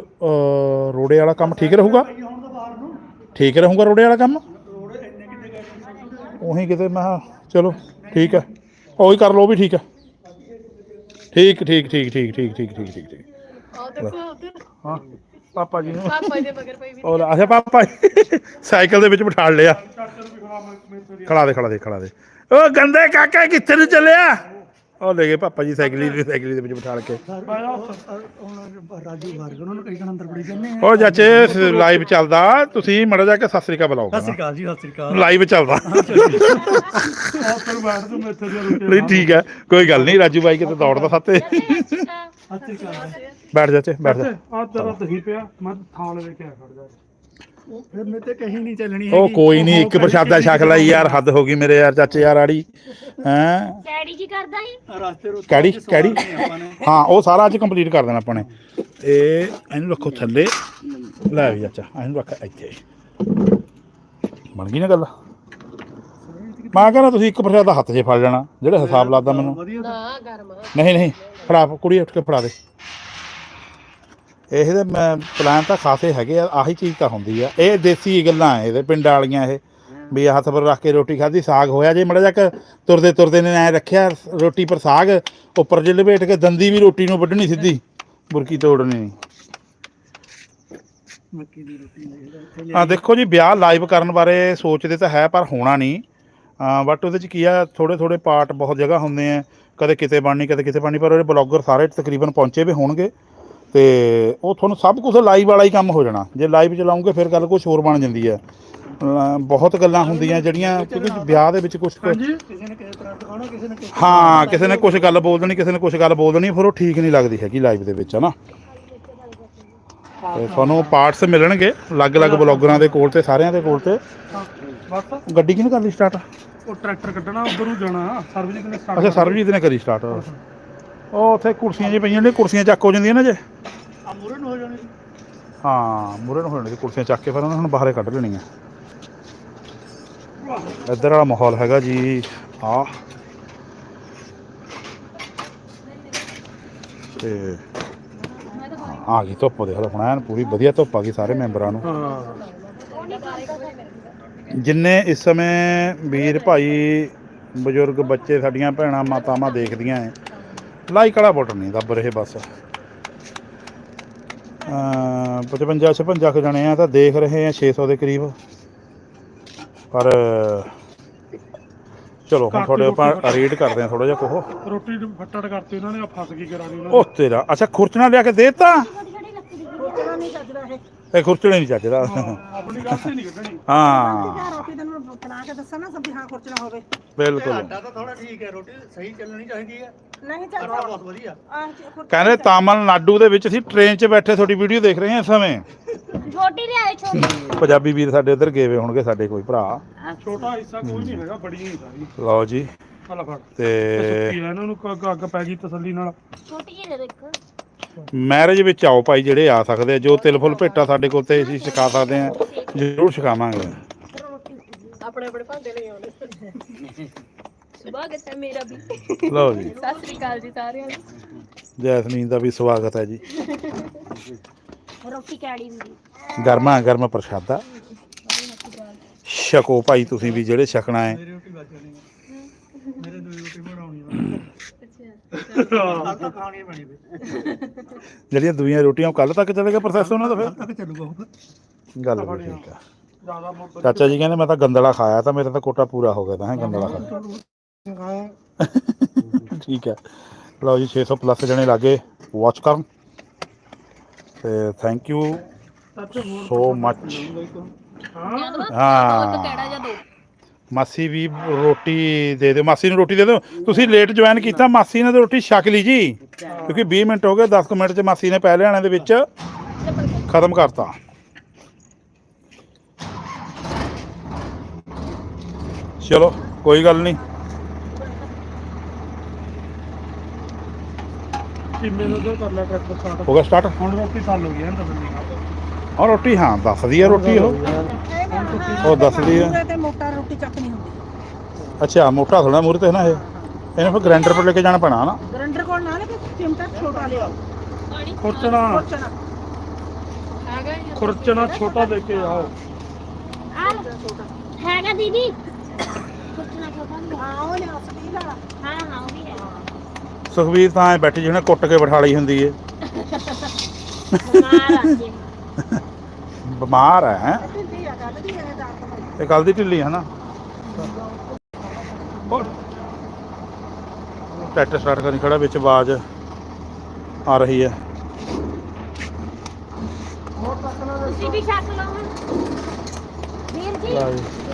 ਰੋੜੇ ਵਾਲਾ ਕੰਮ ਠੀਕ ਰਹੂਗਾ? ਠੀਕ ਰਹੂਗਾ ਰੋੜੇ ਵਾਲਾ ਕੰਮ? ਉਹੀ ਕਿਤੇ ਮੈਂ ਕਿਹਾ, ਚਲੋ ਠੀਕ ਹੈ। ਉਹੀ ਕਰ ਲਓ ਉਹ ਵੀ ਠੀਕ ਹੈ ਠੀਕ ਠੀਕ ਠੀਕ ਠੀਕ ਠੀਕ ਠੀਕ ਠੀਕ ਠੀਕ ਠੀਕ। ਹਾਂ ਪਾਪਾ ਜੀ ਨੂੰ। ਪਾਪਾ ਦੇ ਮਗਰ ਪਈ ਵੀ। ਉਹ ਅੱਛਾ ਪਾਪਾ ਜੀ, ਸਾਈਕਲ ਦੇ ਵਿੱਚ ਬਿਠਾ ਲਿਆ। ਖੜਾ ਦੇ ਖੜਾ ਦੇ ਖੜਾ ਦੇ। ਉਹ ਗੰਦੇ ਕਾਕਾ ਕਿੱਥੇ ਨੂੰ ਚੱਲਿਆ? ਉਹ ਲੈ ਗਏ ਪਾਪਾ ਜੀ ਸਾਈਕਲੀ ਦੀ ਸਾਈਕਲੀ ਦੇ ਵਿੱਚ ਬਿਠਾ ਕੇ। ਰਾਜੂ ਵਰਗ ਉਹਨਾਂ ਨੂੰ ਕਈ ਦਿਨ ਅੰਦਰ ਬੜੀ ਜਾਂਦੇ ਉਹ ਚਾਚੇ ਲਾਈਵ ਚੱਲਦਾ। ਤੁਸੀਂ ਮੜਾ ਜਾ ਕੇ ਸਤਿ ਸ੍ਰੀ ਅਕਾਲ ਬੁਲਾਓ। ਸਤਿ ਸ਼੍ਰੀ ਅਕਾਲ ਜੀ ਸਤਿ ਸ਼੍ਰੀ ਅਕਾਲ। ਲਾਈਵ ਚੱਲਦਾ। ਨਹੀਂ ਠੀਕ ਹੈ। ਕੋਈ ਗੱਲ ਨਹੀਂ ਰਾਜੂ ਬਾਈ ਕਿਤੇ ਦੌੜਦਾ ਸਾਤੇ। ਸਤਿ ਸ਼੍ਰੀ ਅਕਾਲ ਬੈਠ ਜਾ ਚੇ ਬੈਠ ਜਾ। ਆ ਤੇਰਾ ਦਹੀਂ ਪਿਆ ਮੈਂ ਥਾਲ ਲੈ ਕੇ ਆ ਖੜ ਜਾ। ਫਿਰ ਮੇਰੇ ਤੇ ਕਹੀਂ ਨਹੀਂ ਚੱਲਣੀ ਉਹ ਕੋਈ ਨਹੀਂ ਇੱਕ ਪ੍ਰਸ਼ਾਦਾ ਛਕ ਲਈ ਯਾਰ ਹੱਦ ਹੋ ਗਈ ਮੇਰੇ ਯਾਰ ਚਾਚੇ ਯਾਰ ਆੜੀ ਹੈਂ? ਡੈਡੀ ਕੀ ਕਰਦਾ ਸੀ? ਰਾਸਤੇ ਰੋ ਕਿਹੜੀ ਕਿਹੜੀ ਹਾਂ ਉਹ ਸਾਰਾ ਅੱਜ ਕੰਪਲੀਟ ਕਰ ਦੇਣਾ ਆਪਾਂ ਨੇ। ਇਹ ਇਹਨੂੰ ਰੱਖੋ ਥੱਲੇ। ਲੈ ਵੀ ਚਾਚਾ ਇਹਨੂੰ ਰੱਖ ਇੱਥੇ। ਬਣ ਗਈ ਨਾ ਗੱਲ? ਮੈਂ ਕਹਿੰਦਾ ਤੁਸੀਂ ਇੱਕ ਪ੍ਰਸ਼ਾਦਾ ਹੱਥ 'ਚ ਫੜ ਲੈਣਾ ਜਿਹੜਾ ਹਿਸਾਬ ਲੱਗਦਾ ਮੈਨੂੰ। ਨਾ ਗਰਮ ਆ। ਨਹੀਂ ਨਹੀਂ ਫੜਾ ਕੁੜੀ ਉੱਠ ਕੇ ਫੜਾ ਦੇ। ਇਹਦੇ ਮੈਂ ਪਲਾਨ ਤਾਂ ਖਾਸੇ ਹੈਗੇ ਆ ਆਹੀ ਚੀਜ਼ ਤਾਂ ਹੁੰਦੀ ਆ। ਇਹ ਦੇਸੀ ਗੱਲਾਂ ਆ ਇਹਦੇ ਪਿੰਡਾਂ ਵਾਲੀਆਂ ਇਹ। ਵੀ ਹੱਥ ਪਰ ਰੱਖ ਕੇ ਰੋਟੀ ਖਾਧੀ ਸਾਗ ਹੋਇਆ। ਜੇ ਮੜਾ ਜਾ ਕੇ ਤੁਰਦੇ ਤੁਰਦੇ ਨੇ ਐ ਰੱਖਿਆ ਰੋਟੀ ਪਰ ਸਾਗ ਉੱਪਰ ਜੇ ਲਪੇਟ ਕੇ ਦੰਦੀ ਵੀ ਰੋਟੀ ਨੂੰ ਵੱਢਣੀ ਸਿੱਧੀ ਬੁਰਕੀ ਤੋੜਨੀ। ਨਹੀਂ ਆ ਦੇਖੋ ਜੀ ਵਿਆਹ ਲਾਈਵ ਕਰਨ ਬਾਰੇ ਸੋਚਦੇ ਤਾਂ ਹੈ ਪਰ ਹੋਣਾ ਨਹੀਂ। ਬਟ ਉਹਦੇ ਚ ਕੀ ਆ ਥੋੜੇ ਥੋੜੇ ਪਾਰਟ ਬਹੁਤ ਜਗ੍ਹਾ ਹੁੰਦੇ ਆ। ਕਦੇ ਕਿਤੇ ਬਣਨੀ ਕਦੇ ਕਿਤੇ ਬਣਨੀ ਪਰ ਉਹਦੇ ਬਲੌਗਰ ਸਾਰੇ ਤਕਰੀਬਨ ਪਹੁੰਚੇ ਵੀ ਹੋਣਗੇ। ਤੇ ਉਹ ਤੁਹਾਨੂੰ ਸਭ ਕੁਝ ਲਾਈਵ ਵਾਲਾ ਹੀ ਕੰਮ ਹੋ ਜਾਣਾ। ਜੇ ਲਾਈਵ ਚਲਾਉਂਗੇ ਫਿਰ ਗੱਲ ਕੁਝ ਹੋਰ ਬਣ ਜਾਂਦੀ ਹੈ। ਬਹੁਤ ਗੱਲਾਂ ਹੁੰਦੀਆਂ ਜਿਹੜੀਆਂ ਕਿਉਂਕਿ ਵਿਆਹ ਦੇ ਵਿੱਚ ਕੁਝ ਕਿਸੇ ਨੇ ਕਿਸੇ ਤਰ੍ਹਾਂ ਦਿਖਾਉਣਾ ਕਿਸੇ ਨੇ ਕਿਸੇ ਹਾਂ ਕਿਸੇ ਨੇ ਕੁਝ ਗੱਲ ਬੋਲ ਦੇਣੀ ਕਿਸੇ ਨੇ ਕੁਝ ਗੱਲ ਬੋਲ ਦੇਣੀ ਫਿਰ ਉਹ ਠੀਕ ਨਹੀਂ ਲੱਗਦੀ ਹੈਗੀ ਲਾਈਵ ਦੇ ਵਿੱਚ ਹਨਾ? ਤੇ ਤੁਹਾਨੂੰ ਪਾਰਟਸ ਮਿਲਣਗੇ ਅਲੱਗ-ਅਲੱਗ ਬਲੌਗਰਾਂ ਦੇ ਕੋਲ ਤੇ ਸਾਰਿਆਂ ਦੇ ਕੋਲ ਤੇ। ਬਸ। ਗੱਡੀ ਕਿਹਨੇ ਕਰ ਲਈ ਸਟਾਰਟ ਉਹ ਟਰੈਕਟਰ ਕੱਢਣਾ ਉਧਰ ਨੂੰ ਜਾਣਾ ਸਰਵਿਸ ਨੇ ਅੱਛਾ ਸਰਬਜੀਤ ਨੇ ਕਰੀ ਸਟਾਰਟ ਉਹ ਉੱਥੇ ਕੁਰਸੀਆਂ ਜੀ ਪਈਆਂ ਨੇ ਕੁਰਸੀਆਂ ਚੱਕ ਹੋ ਜਾਂਦੀਆਂ ਨੇ ਜੇ। ਆ ਮੂਰੇ ਨੂੰ ਹੋ ਜਾਣੀ ਹਾਂ ਮੂਰੇ ਨੂੰ ਹੋ ਜਾਣੀ ਕੁਰਸੀਆਂ ਚੱਕ ਕੇ ਫਿਰ ਉਹਨਾਂ ਨੂੰ ਬਾਹਰੇ ਕੱਢ ਲੈਣੀਆਂ। ਇੱਧਰ ਵਾਲਾ ਮਾਹੌਲ ਹੈਗਾ ਜੀ ਆ ਤੇ ਆ ਗਈ ਧੁੱਪ ਦੇਖ ਲਓ ਹੁਣ ਐਨ ਪੂਰੀ ਵਧੀਆ ਧੁੱਪ ਆ ਗਈ ਸਾਰੇ ਮੈਂਬਰਾਂ ਨੂੰ। ਹਾਂ ਜਿੰਨੇ ਇਸ ਸਮੇਂ ਵੀਰ ਭਾਈ ਬਜ਼ੁਰਗ ਬੱਚੇ ਸਾਡੀਆਂ ਭੈਣਾਂ ਮਾਤਾਵਾਂ ਦੇਖਦੀਆਂ ਐ ਲਾਈਕ ਵਾਲਾ ਬਟਨ ਨਹੀਂ ਦੱਬ ਰਹੇ ਬਸ। ਅ 55 56 ਕੁ ਜਣੇ ਆ ਤਾਂ ਦੇਖ ਰਹੇ ਆ 600 ਦੇ ਕਰੀਬ। ਪਰ ਚਲੋ ਹੁਣ ਤੁਹਾਡੇ ਆਪਾਂ ਰੀਡ ਕਰਦੇ ਆ ਥੋੜਾ ਜਿਹਾ ਕੋਹ। ਰੋਟੀ ਫੱਟੜ ਕਰਤੀ ਉਹਨਾਂ ਨੇ ਆ ਫਸ ਗਈ ਕਰਾਣੀ ਉਹਨਾਂ ਉਹ ਤੇਰਾ ਅੱਛਾ ਖੁਰਚਣਾ ਲਿਆ ਕੇ ਦੇਤਾ? ਨਹੀਂ ਚੱਜਦਾ ਇਹ ਖੁਰਚਣੇ ਨਹੀਂ ਚੱਜਦਾ। ਆਪਣੀ ਗਲਤੀ ਨਹੀਂ ਕੱਢਣੀ। ਹਾਂ। ਰੋਟੀ ਤੈਨੂੰ ਬਣਾ ਕੇ ਦੱਸਾਂ ਨਾ ਸਭ ਹਾਂ ਖੁਰਚਣਾ ਹੋਵੇ। ਬਿਲਕੁਲ। ਤਾਂ ਥੋੜਾ ਠੀਕ ਹੈ ਰੋਟੀ ਸਹੀ ਚੱਲਣੀ ਚਾਹੀਦੀ ਹੈ। ਨਹੀਂ ਚੱਲ ਆਟਾ ਬਹੁਤ ਵਧੀਆ। ਆਹ ਚ ਖੁਰਚਣਾ ਕਹਿੰਦੇ ਤਾਮਿਲਨਾਡੂ ਦੇ ਵਿੱਚ ਅਸੀਂ ਟ੍ਰੇਨ 'ਚ ਬੈਠੇ ਤੁਹਾਡੀ ਵੀਡੀਓ ਦੇਖ ਰਹੇ ਹਾਂ ਇਸ ਸਮੇਂ। ਛੋਟੀ ਲਿਆਏ ਛੋਟੀ। ਪੰਜਾਬੀ ਵੀਰ ਸਾਡੇ ਉਧਰ ਗਏ ਹੋਏ ਹੋਣਗੇ ਸਾਡੇ ਕੋਈ ਭਰਾ। ਛੋਟਾ ਹਿੱਸਾ ਕੋਈ ਨਹੀਂ ਹੈਗਾ ਬੜੀ ਹੀ ਸਾਰੀ। ਲਓ ਜੀ। ਹਲਾ ਫੜ ਤੇ ਸੁੱਕੀ ਆ ਇਹਨਾਂ ਨੂੰ ਕ- ਅੱਗ ਪੈ ਗਈ ਤਸੱਲੀ ਨਾਲ। ਛੋਟੀ ਜਿਹੀ ਦੇ ਦੇਖੋ। ਮੈਰਿਜ ਵਿੱਚ ਆਓ ਭਾਈ ਜਿਹੜੇ ਆ ਸਕਦੇ ਆ ਜੋ ਤਿਲ ਫੁੱਲ ਭੇਟਾ ਸਾਡੇ ਕੋਲ ਤੇ ਅਸੀਂ ਛਕਾ ਸਕਦੇ ਆ ਜ਼ਰੂਰ ਛਕਾਵਾਂਗੇ ਆਪਣੇ ਆਪਣੇ ਭਾਂਡੇ ਲਈ ਆਉਂਦੇ। ਸਵਾਗਤ ਹੈ ਮੇਰਾ ਵੀ? ਲਓ ਜੀ। ਸਤਿ ਸ੍ਰੀ ਅਕਾਲ ਜੀ ਸਾਰਿਆਂ ਨੂੰ। ਜੈਸਮੀਨ ਦਾ ਵੀ ਸਵਾਗਤ ਹੈ ਜੀ। ਰੋਟੀ ਕੈੜੀ ਹੁੰਦੀ। ਗਰਮਾ ਗਰਮ ਪ੍ਰਸ਼ਾਦਾ। ਛਕੋ ਭਾਈ ਤੁਸੀਂ ਵੀ ਜਿਹੜੇ ਛਕਣਾ ਹੈ। ਮੇਰੀ ਦੋ ਰੋਟੀ ਬਣਾਉਣੀ ਤਾਂ ਖਾਣੀ ਬਣੀ ਵੀ ਜਿਹੜੀਆਂ ਦੂਈਆਂ ਰੋਟੀਆਂ ਕੱਲ ਤੱਕ ਚੱਲੇਗਾ ਪ੍ਰੋਸੈਸ ਉਹਨਾਂ ਦਾ ਫਿਰ? ਤੱਕ ਚੱਲੂਗਾ ਉਹ। ਗੱਲ ਵੀ ਠੀਕ ਆ ਜ਼ਿਆਦਾ ਮੁੱਕ ਚਾਚਾ ਜੀ ਕਹਿੰਦੇ ਮੈਂ ਤਾਂ ਗੰਦਲਾ ਖਾਇਆ ਤਾਂ ਮੇਰਾ ਤਾਂ ਕੋਟਾ ਪੂਰਾ ਹੋ ਗਿਆ ਤਾਂ ਹੈ ਗੰਦਲਾ ਖਾਇਆ। ਠੀਕ ਹੈ। ਲਓ ਜੀ 600 ਪਲੱਸ ਜਣੇ ਲਾਗੇ ਵਾਚ ਕਰਨ। ਤੇ ਥੈਂਕ ਯੂ ਸੋ ਮੱਚ ਹਾਂ। ਹਾਂ ਕਿਹੜਾ ਜਾਂ ਦੋ। ਮਾਸੀ ਵੀ ਰੋਟੀ ਦੇ ਦਿਓ ਮਾਸੀ ਨੂੰ ਰੋਟੀ ਦੇ ਦਿਓ। ਤੁਸੀਂ ਲੇਟ ਜੁਆਇਨ ਕੀਤਾ ਮਾਸੀ ਨੇ ਤਾਂ ਰੋਟੀ ਛਕ ਲਈ ਜੀ। ਕਿਉਂਕਿ 20 ਮਿੰਟ ਹੋ ਗਏ 10 ਕੁ ਮਿੰਟ ਚ ਮਾਸੀ ਨੇ ਪਹਿਲੇ ਆਣੇ ਦੇ ਵਿੱਚ ਖਤਮ ਕਰਤਾ। ਚਲੋ ਕੋਈ ਗੱਲ ਨਹੀਂ। ਕਿੰਨੇ ਨੂੰ ਤਾਂ ਕਰ ਲਿਆ ਟਰੈਕਟਰ ਸਟਾਰਟ ਹੋ ਗਿਆ ਸਟਾਰਟ ਹੁਣ ਰੋਟੀ ਥੱਲ ਹੋ ਗਈ ਹੈ ਤਸੱਲੀ ਹਾਂ ਰੋਟੀ ਹਾਂ ਦੱਸਦੀ ਆ ਰੋਟੀ ਉਹ। ਉਹ ਦੱਸਦੀ ਆ। ਤੇ ਮੋਟਾ ਰੋਟੀ ਚੱਕ ਨਹੀਂ ਹੁੰਦੀ। ਅੱਛਾ ਮੋਟਾ ਥੋੜਾ ਮੂਰੇ ਤੇ ਨਾ ਇਹ। ਇਹਨੂੰ ਫਿਰ ਗ੍ਰਾਈਂਡਰ ਪਰ ਲੈ ਕੇ ਜਾਣਾ ਪੈਣਾ ਨਾ ਗਰੰਡਰ ਕੋਲ ਨਾ ਲੈ ਕੇ ਚਿਮਟਾ ਛੋਟਾ ਲਿਆ। ਖੁਰਚਣਾ। ਖੁਰਚਣਾ। ਹੈਗਾ ਜੀ ਖੁਰਚਣਾ ਛੋਟਾ ਲੈ ਕੇ ਆਓ ਆ ਹੈਗਾ ਦੀਦੀ। ਕੁੱਟਣਾ ਛੋਟਾ ਨਹੀਂ ਹਾਂ ਉਹ ਲਿਆ ਸਟੀਲ ਵਾਲਾ। ਹਾਂ ਹਾਂ ਉਹ ਵੀ ਹੈ। ਸੁਖਵੀਰ ਤਾਂ ਐ ਬੈਠੀ ਜਿਹਨੇ ਕੁੱਟ ਕੇ ਬਿਠਾ ਲਈ ਹੁੰਦੀ ਏ। ਬਿਮਾਰ ਆ ਜੀ। ਬਿਮਾਰ ਹੈ। ਹੈਂ? ਢਿੱਲੀ ਆ ਗੱਲ ਦੀ ਇਹ ਇਹ ਢਿੱਲੀ ਹੈ ਨਾ। ਹੋਰ। ਟਰੈਕਟਰ ਸਟਾਰਟ ਕਰੀ ਖੜਾ ਵਿੱਚ ਆਵਾਜ਼ ਆ ਰਹੀ ਹੈ। ਤੁਸੀਂ ਵੀ ਛੱਕ ਲਓ ਹੁਣ। ਵੀਰ ਜੀ।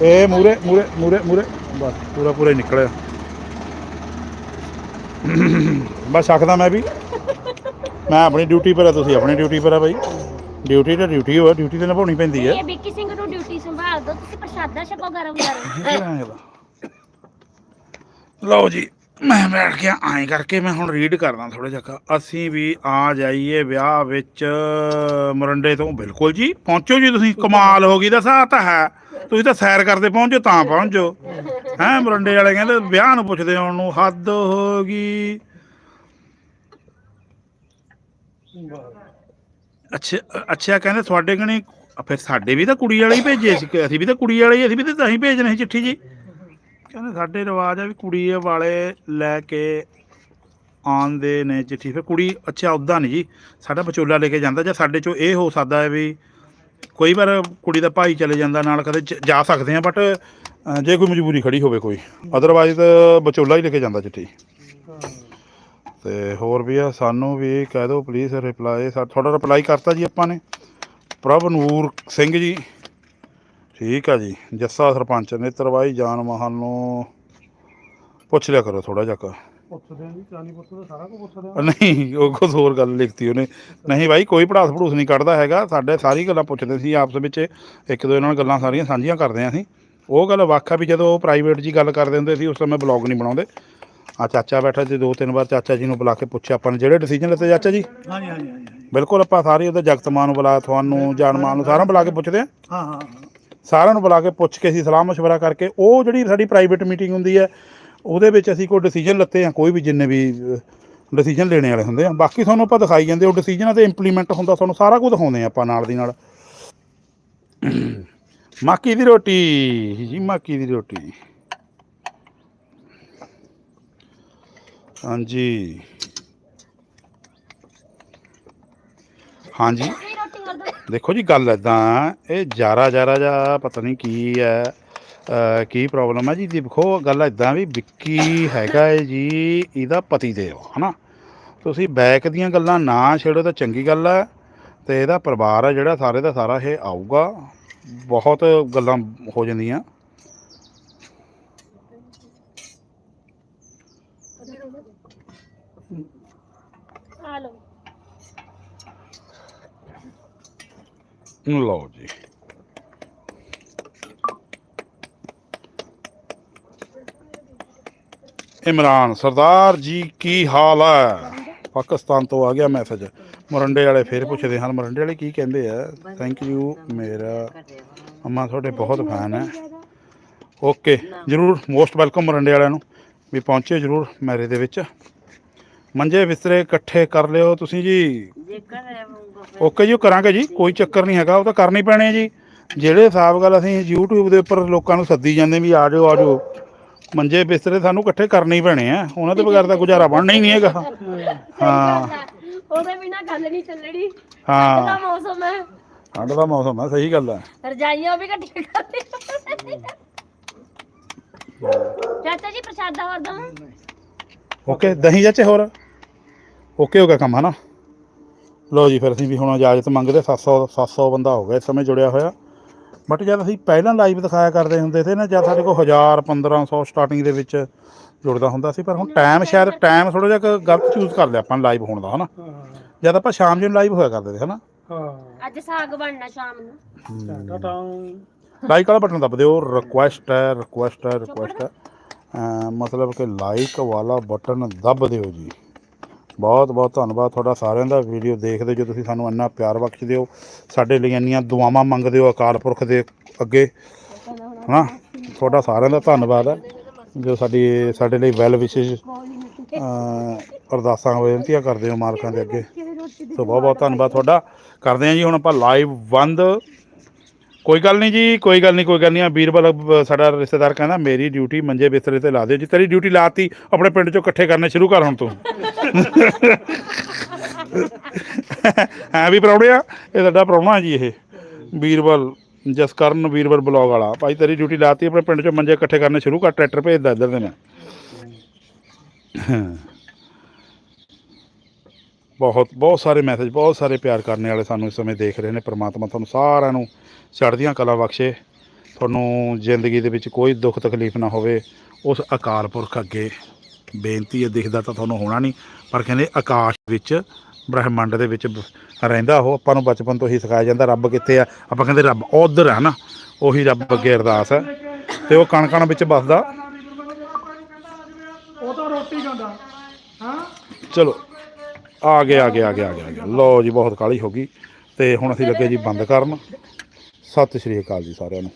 ਇਹ ਮੂਰੇ ਮੂਰੇ ਮੂਰੇ ਮੂਰੇ। ਬਸ ਪੂਰਾ ਪੂਰਾ ਹੀ ਨਿਕਲਿਆ। ਬਸ ਸਕਦਾ ਮੈਂ ਵੀ। ਮੈਂ ਆਪਣੀ ਡਿਊਟੀ ਪਰ ਆ ਤੁਸੀਂ ਆਪਣੀ ਡਿਊਟੀ ਪਰ ਆ ਬਾਈ। ਡਿਊਟੀ ਤਾਂ ਡਿਊਟੀ ਹੋਆ ਡਿਊਟੀ ਤੇ ਨਿਭਾਉਣੀ ਪੈਂਦੀ ਹੈ ਇਹ ਵਿੱਕੀ ਸਿੰਘ ਨੂੰ ਡਿਊਟੀ ਸੰਭਾਲ ਦੋ ਤੁਸੀਂ ਪ੍ਰਸ਼ਾਦਾ ਛਕੋ ਗਰਮ ਗਰਮ। ਲਓ ਜੀ ਮੈਂ ਬੈਠ ਗਿਆ ਐਂ ਕਰਕੇ ਮੈਂ ਹੁਣ ਰੀਡ ਕਰਦਾ ਥੋੜਾ ਜਿਹਾ ਅਸੀਂ ਵੀ ਆ ਜਾਈਏ ਵਿਆਹ ਵਿੱਚ ਮਰੰਡੇ ਤੋਂ। ਬਿਲਕੁਲ ਜੀ ਪਹੁੰਚੋ ਜੀ ਤੁਸੀਂ ਕਮਾਲ ਹੋ ਗਈ ਦਾ ਸਾਹ ਤਾਂ ਹੈ। ਤੁਸੀਂ ਤਾਂ ਸੈਰ ਕਰਦੇ ਪਹੁੰਚੋ ਤਾਂ ਪਹੁੰਚੋ। ਹੈਂ ਮਰੰਡੇ ਵਾਲੇ ਕਹਿੰਦੇ ਵਿਆਹ ਨੂੰ ਪੁੱਛਦੇ ਆਉਣ ਨੂੰ ਹੱਦ ਹੋ ਗਈ। ਅੱਛਾ ਅੱਛਾ ਕਹਿੰਦੇ ਤੁਹਾਡੇ ਕਣੇ ਫਿਰ ਸਾਡੇ ਵੀ ਤਾਂ ਕੁੜੀ ਵਾਲੇ ਹੀ ਭੇਜੇ ਸੀ ਅਸੀਂ ਵੀ ਤਾਂ ਕੁੜੀ ਵਾਲੇ ਹੀ, ਅਸੀਂ ਵੀ ਤਾਂ ਅਸੀਂ ਭੇਜਣੇ ਸੀ ਚਿੱਠੀ ਜੀ। ਕਹਿੰਦੇ ਸਾਡੇ ਰਿਵਾਜ ਆ ਵੀ ਕੁੜੀ ਵਾਲੇ ਲੈ ਕੇ ਆਉਂਦੇ ਨੇ ਚਿੱਠੀ, ਫਿਰ ਕੁੜੀ ਅੱਛਾ ਉਦਾਂ ਨਹੀਂ ਜੀ, ਸਾਡਾ ਵਿਚੋਲਾ ਲੈ ਕੇ ਜਾਂਦਾ ਜਾਂ ਸਾਡੇ ਚੋਂ ਇਹ ਹੋ ਸਕਦਾ ਹੈ ਵੀ ਕੋਈ ਵਾਰ ਕੁੜੀ ਦਾ ਭਾਈ ਚਲੇ ਜਾਂਦਾ, ਨਾਲ ਕਦੇ ਜਾ ਸਕਦੇ ਆ ਬਟ ਜੇ ਕੋਈ ਮਜਬੂਰੀ ਖੜੀ ਹੋਵੇ ਕੋਈ ਅਦਰਵਾਈਜ਼ ਵਿਚੋਲਾ ਹੀ ਲੈ ਕੇ ਜਾਂਦਾ ਚਿੱਠੀ। ਤੇ ਹੋਰ ਵੀ ਆ ਸਾਨੂੰ ਵੀ ਕਹਿ ਦਿਓ ਪਲੀਜ਼ ਰਿਪਲਾਈ ਤੁਹਾਡਾ ਰਿਪਲਾਈ ਕਰਤਾ ਜੀ ਆਪਾਂ ਨੇ। ਪ੍ਰਭ ਨੂਰ ਸਿੰਘ ਜੀ। ਠੀਕ ਆ ਜੀ ਜੱਸਾ ਸਰਪੰਚ ਨੇਤਰਵਾਈ ਜਾਨ ਮਹਾਨ ਨੂੰ ਪੁੱਛ ਲਿਆ ਕਰੋ ਥੋੜਾ ਜਿਹਾ ਕੁ। ਪੁੱਛਦੇ ਜੀ ਨਹੀਂ ਪੁੱਛਦੇ ਸਾਰਾ ਕੁਝ ਪੁੱਛਦੇ ਆ। ਨਹੀਂ ਉਹ ਕੁਝ ਹੋਰ ਗੱਲ ਲਿਖਤੀ ਉਹਨੇ। ਨਹੀਂ ਭਾਈ ਕੋਈ ਪੜਾਸ ਪੜੂਸ ਨਹੀਂ ਕੱਢਦਾ ਹੈਗਾ। ਸਾਡੇ ਸਾਰੀ ਗੱਲਾਂ ਪੁੱਛਦੇ ਸੀ ਆਪਸ ਵਿੱਚ ਇੱਕ ਦੋ ਨਾਲ ਗੱਲਾਂ ਸਾਰੀਆਂ ਸਾਂਝੀਆਂ ਕਰਦੇ ਆਂ ਅਸੀਂ। ਉਹ ਗੱਲ ਵੱਖ ਆ ਵੀ ਜਦੋਂ ਉਹ ਪ੍ਰਾਈਵੇਟ ਜੀ ਗੱਲ ਕਰਦੇ ਹੁੰਦੇ ਸੀ ਉਸ ਸਮੇਂ ਬਲੌਗ ਨਹੀਂ ਬਣਾਉਂਦੇ। ਆ ਚਾਚਾ ਬੈਠਾ ਜੀ ਦੋ ਤਿੰਨ ਵਾਰ ਚਾਚਾ ਜੀ ਨੂੰ ਬੁਲਾ ਕੇ ਪੁੱਛਿਆ ਆਪਾਂ ਨੇ ਜਿਹੜੇ ਡਿਸੀਜਨ ਲਿੱਤੇ ਚਾਚਾ ਜੀ? ਹਾਂਜੀ ਹਾਂਜੀ ਹਾਂਜੀ ਬਿਲਕੁਲ ਆਪਾਂ ਸਾਰੇ ਉਹਦੇ ਜਗਤ ਮਾਨ ਨੂੰ ਬੁਲਾਇਆ ਤੁਹਾਨੂੰ ਜਾਨਮਾਨ ਨੂੰ ਸਾਰਾ ਬੁਲਾ ਕੇ ਪੁੱਛਦੇ ਆ। ਹਾਂ ਹਾਂ ਸਾਰਿਆਂ ਨੂੰ ਬੁਲਾ ਕੇ ਪੁੱਛ ਕੇ ਅਸੀਂ ਸਲਾਹ مشਵਰਾ ਕਰਕੇ ਉਹ ਜਿਹੜੀ ਸਾਡੀ ਪ੍ਰਾਈਵੇਟ ਮੀਟਿੰਗ ਹੁੰਦੀ ਹੈ ਉਹਦੇ ਵਿੱਚ ਅਸੀਂ ਕੋਈ ਡਿਸੀਜਨ ਲੱਤੇ ਆ ਕੋਈ ਵੀ ਜਿੰਨੇ ਵੀ ਡਿਸੀਜਨ ਲੈਣੇ ਵਾਲੇ ਹੁੰਦੇ ਆ। ਬਾਕੀ ਤੁਹਾਨੂੰ ਆਪਾਂ ਦਿਖਾਈ ਜਾਂਦੇ ਉਹ ਡਿਸੀਜਨਾਂ ਤੇ ਇੰਪਲੀਮੈਂਟ ਹੁੰਦਾ ਤੁਹਾਨੂੰ ਸਾਰਾ ਕੁਝ ਦਿਖਾਉਂਦੇ ਆ ਆਪਾਂ ਨਾਲ ਦੀ ਨਾਲ। ਮੱਕੀ ਦੀ ਰੋਟੀ ਜੀ ਮੱਕੀ ਦੀ ਰੋਟੀ। ਹਾਂਜੀ। ਹਾਂਜੀ। ਦੇਖੋ ਜੀ, ਗੱਲ ਇਦਾਂ ਇਹ ਜਾਰਾ ਜਾਰਾ ਜਾ ਪਤਾ ਨਹੀਂ ਕੀ ਹੈ ਕੀ ਪ੍ਰੋਬਲਮ ਹੈ ਜੀ। ਦੇਖੋ, ਗੱਲ ਇਦਾਂ ਵੀ ਵਿੱਕੀ ਹੈਗਾ ਹੈ ਜੀ, ਇਹਦਾ ਪਤੀ ਦੇਵ ਹਨਾ। ਤੁਸੀਂ ਬੈਕ ਦੀਆਂ ਗੱਲਾਂ ਨਾ ਛੇੜੋ ਤਾਂ ਚੰਗੀ ਗੱਲ ਹੈ। ਤੇ ਇਹਦਾ ਪਰਿਵਾਰ ਹੈ ਜਿਹੜਾ, ਸਾਰੇ ਦਾ ਸਾਰਾ ਇਹ ਆਊਗਾ। ਬਹੁਤ ਗੱਲਾਂ ਹੋ ਜਾਂਦੀਆਂ ਆ ਲਓ ਲਓ ਜੀ ਇਮਰਾਨ, ਸਰਦਾਰ ਜੀ ਕੀ ਹਾਲ ਹੈ ਪਾਕਿਸਤਾਨ ਤੋਂ ਆ ਗਿਆ ਮੈਸੇਜ ਮਰੰਡੇ ਵਾਲੇ ਫੇਰ ਪੁੱਛਦੇ ਹਨ, ਮਰੰਡੇ ਵਾਲੇ ਕੀ ਕਹਿੰਦੇ ਆ? ਥੈਂਕ ਯੂ ਮੇਰਾ ਅੰਮਾ ਤੁਹਾਡੇ ਬਹੁਤ ਫੈਨ ਹੈ। ਓਕੇ ਜਰੂਰ ਮੋਸਟ ਵੈਲਕਮ ਮਰੰਡੇ ਵਾਲਿਆਂ ਨੂੰ। ਵੀ ਪਹੁੰਚੇ ਜਰੂਰ ਮੈਰੇ ਦੇ ਵਿੱਚ। ਮੰਜੇ ਬਿਸਤਰੇ ਇਕੱਠੇ ਕਰ ਲਿਓ ਤੁਸੀਂ ਜੀ। ਓਕੇ ਜੀ ਉਹ ਕਰਾਂਗੇ ਜੀ ਕੋਈ ਚੱਕਰ ਨਹੀਂ ਹੈਗਾ ਉਹ ਤਾਂ ਕਰਨੀ ਪੈਣੇ ਆ ਜੀ। ਜਿਹੜੇ ਹਿਸਾਬ ਗੱਲ ਅਸੀਂ YouTube ਦੇ ਉੱਪਰ ਲੋਕਾਂ ਨੂੰ ਸੱਦੀ ਜਾਂਦੇ ਵੀ ਆ ਜਾਓ ਆ ਜਾਓ। ਮੰਜੇ ਬਿਸਤਰੇ ਸਾਨੂੰ ਇਕੱਠੇ ਕਰਨੇ ਹੀ ਪੈਣੇ ਆ ਉਹਨਾਂ ਦੇ ਬਗੈਰ ਤਾਂ ਗੁਜ਼ਾਰਾ ਬਣਨਾ ਹੀ ਨਹੀਂ ਹੈਗਾ। ਹਾਂ। ਉਹਦੇ ਬਿਨਾ ਗੱਲ ਨਹੀਂ ਚੱਲਣੀ। ਹਾਂ। ਦਾ ਮੌਸਮ ਹੈ। ਠੰਡ ਦਾ ਮੌਸਮ ਆ ਸਹੀ ਗੱਲ ਆ ਰਜਾਈਆਂ ਵੀ ਇਕੱਠੀਆਂ ਕਰਦੇ ਚਾਚਾ ਜੀ ਪ੍ਰਸ਼ਾਦਾ ਹੋਰ ਦਵਾਂ? ਓਕੇ ਦਹੀਂ ਚਾਚੇ ਹੋਰ? ਓਕੇ ਹੋ ਗਿਆ ਕੰਮ ਹਨਾ? ਲੋ ਜੀ ਫਿਰ ਅਸੀਂ ਵੀ ਹੁਣ ਇਜਾਜ਼ਤ ਮੰਗਦੇ 700 700 ਬੰਦਾ ਹੋ ਗਿਆ ਇਸ ਸਮੇਂ ਜੁੜਿਆ ਹੋਇਆ। ਬਟ ਜਦ ਅਸੀਂ ਪਹਿਲਾਂ ਲਾਈਵ ਦਿਖਾਇਆ ਕਰਦੇ ਹੁੰਦੇ ਸੀ ਨਾ ਜਦ ਸਾਡੇ ਕੋਲ 1000 1500 ਸਟਾਰਟਿੰਗ ਦੇ ਵਿੱਚ ਜੁੜਦਾ ਹੁੰਦਾ ਸੀ ਪਰ ਹੁਣ ਟਾਈਮ ਸ਼ਾਇਦ ਟਾਈਮ ਥੋੜਾ ਜਿਹਾ ਗਲਤ ਚੂਜ਼ ਕਰ ਲਿਆ ਆਪਾਂ ਲਾਈਵ ਹੋਣ ਦਾ ਹਨਾ? ਜਦ ਆਪਾਂ ਸ਼ਾਮ ਨੂੰ ਲਾਈਵ ਹੋਇਆ ਕਰਦੇ ਸੀ ਹਨਾ? ਹਾਂ। ਅੱਜ ਸਾਗ ਬਣਨਾ ਸ਼ਾਮ ਨੂੰ। ਟਾਟਾ ਲਾਈਕ ਵਾਲਾ ਬਟਨ ਦਬ ਦਿਓ ਰਿਕੁਐਸਟ ਹੈ ਰਿਕੁਐਸਟ ਹੈ ਰਿਕੁਐਸਟ ਹੈ। ਮਤਲਬ ਕਿ ਲਾਈਕ ਵਾਲਾ ਬਟਨ ਦਬ ਦਿਓ ਜੀ। ਬਹੁਤ ਬਹੁਤ ਧੰਨਵਾਦ ਤੁਹਾਡਾ ਸਾਰਿਆਂ ਦਾ ਵੀਡੀਓ ਦੇਖਦੇ ਜੋ ਤੁਸੀਂ ਸਾਨੂੰ ਇੰਨਾ ਪਿਆਰ ਬਖਸ਼ਦੇ ਹੋ, ਸਾਡੇ ਲਈ ਇੰਨੀਆਂ ਦੁਆਵਾਂ ਮੰਗਦੇ ਹੋ ਅਕਾਲ ਪੁਰਖ ਦੇ ਅੱਗੇ, ਹਨਾ? ਤੁਹਾਡਾ ਸਾਰਿਆਂ ਦਾ ਧੰਨਵਾਦ ਹੈ, ਜੋ ਸਾਡੀ, ਸਾਡੇ ਲਈ ਵੈਲ ਵਿਸ਼ੇਸ਼ ਅਰਦਾਸਾਂ ਬੇਨਤੀਆਂ ਕਰਦੇ ਹੋ ਮਾਲਕਾਂ ਦੇ ਅੱਗੇ। ਸੋ ਬਹੁਤ ਬਹੁਤ ਧੰਨਵਾਦ ਤੁਹਾਡਾ। ਕਰਦੇ ਹਾਂ ਜੀ ਹੁਣ ਆਪਾਂ ਲਾਈਵ ਬੰਦ। ਕੋਈ ਗੱਲ ਨਹੀਂ ਜੀ, ਕੋਈ ਗੱਲ ਨਹੀਂ, ਕੋਈ ਗੱਲ ਨਹੀਂ। ਆ ਵੀਰਬਲ ਸਾਡਾ ਰਿਸ਼ਤੇਦਾਰ ਕਹਿੰਦਾ, ਮੇਰੀ ਡਿਊਟੀ ਮੰਜੇ ਬਿਸਤਰੇ ਤੇ ਲਾ ਦਿਓ। ਜੀ ਤੇਰੀ ਡਿਊਟੀ ਲਾਤੀ, ਆਪਣੇ ਪਿੰਡ ਚੋਂ ਇਕੱਠੇ ਕਰਨੇ ਸ਼ੁਰੂ ਕਰ ਹੁਣ ਤੂੰ। ਐ ਵੀ ਪ੍ਰਾਹੁਣੇ ਆ, ਇਹ ਸਾਡਾ ਪ੍ਰਾਹੁਣਾ ਜੀ ਇਹ। ਵੀਰਬਲ ਜਸਕਰਨ ਵੀਰਬਲ ਬਲੌਗ ਵਾਲਾ। ਭਾਈ, ਤੇਰੀ ਡਿਊਟੀ ਲਾਤੀ, ਆਪਣੇ ਪਿੰਡ ਚੋਂ ਮੰਜੇ ਇਕੱਠੇ ਕਰਨੇ ਸ਼ੁਰੂ ਕਰ, ਟਰੈਕਟਰ ਭੇਜਦਾ ਇੱਧਰ ਦੇ ਮੈਂ। ਬਹੁਤ ਬਹੁਤ ਸਾਰੇ ਮੈਸੇਜ ਬਹੁਤ ਸਾਰੇ ਪਿਆਰ ਕਰਨ ਵਾਲੇ ਸਾਨੂੰ ਇਸ ਸਮੇਂ ਦੇਖ ਰਹੇ ਨੇ। ਪ੍ਰਮਾਤਮਾ ਤੁਹਾਨੂੰ ਸਾਰਿਆਂ ਨੂੰ ਚੜ੍ਹਦੀਆਂ ਕਲਾ ਬਖਸ਼ੇ। ਤੁਹਾਨੂੰ ਜ਼ਿੰਦਗੀ ਦੇ ਵਿੱਚ ਕੋਈ ਦੁੱਖ ਤਕਲੀਫ ਨਾ ਹੋਵੇ। ਉਸ ਅਕਾਲ ਪੁਰਖ ਅੱਗੇ ਬੇਨਤੀ ਹੈ ਦਿਖਦਾ ਤਾਂ ਤੁਹਾਨੂੰ ਹੋਣਾ ਨਹੀਂ ਪਰ ਕਹਿੰਦੇ ਆਕਾਸ਼ ਵਿੱਚ ਬ੍ਰਹਿਮੰਡ ਦੇ ਵਿੱਚ ਰਹਿੰਦਾ ਉਹ। ਆਪਾਂ ਨੂੰ ਬਚਪਨ ਤੋਂ ਹੀ ਸਿਖਾਇਆ ਜਾਂਦਾ ਰੱਬ ਕਿੱਥੇ ਆ। ਆਪਾਂ ਕਹਿੰਦੇ ਰੱਬ ਉਧਰ ਹੈ ਨਾ ਉਹੀ ਰੱਬ ਅੱਗੇ ਅਰਦਾਸ ਹੈ। ਤੇ ਉਹ ਕਣ ਕਣ ਵਿੱਚ ਵੱਸਦਾ। ਉਹ ਤਾਂ ਰੋਟੀ ਖਾਂਦਾ। ਹਾਂ? ਚਲੋ। ਆ ਗਏ ਆ ਗਏ, ਆ ਗਿਆ ਆ ਗਿਆ ਆ ਗਏ। ਲਓ ਜੀ, ਬਹੁਤ ਕਾਲੀ ਹੋ ਗਈ। ਤੇ ਹੁਣ ਅਸੀਂ ਲੱਗੇ ਜੀ ਬੰਦ ਕਰਨ। ਸਤਿ ਸ਼੍ਰੀ ਅਕਾਲ ਜੀ ਸਾਰਿਆਂ ਨੂੰ।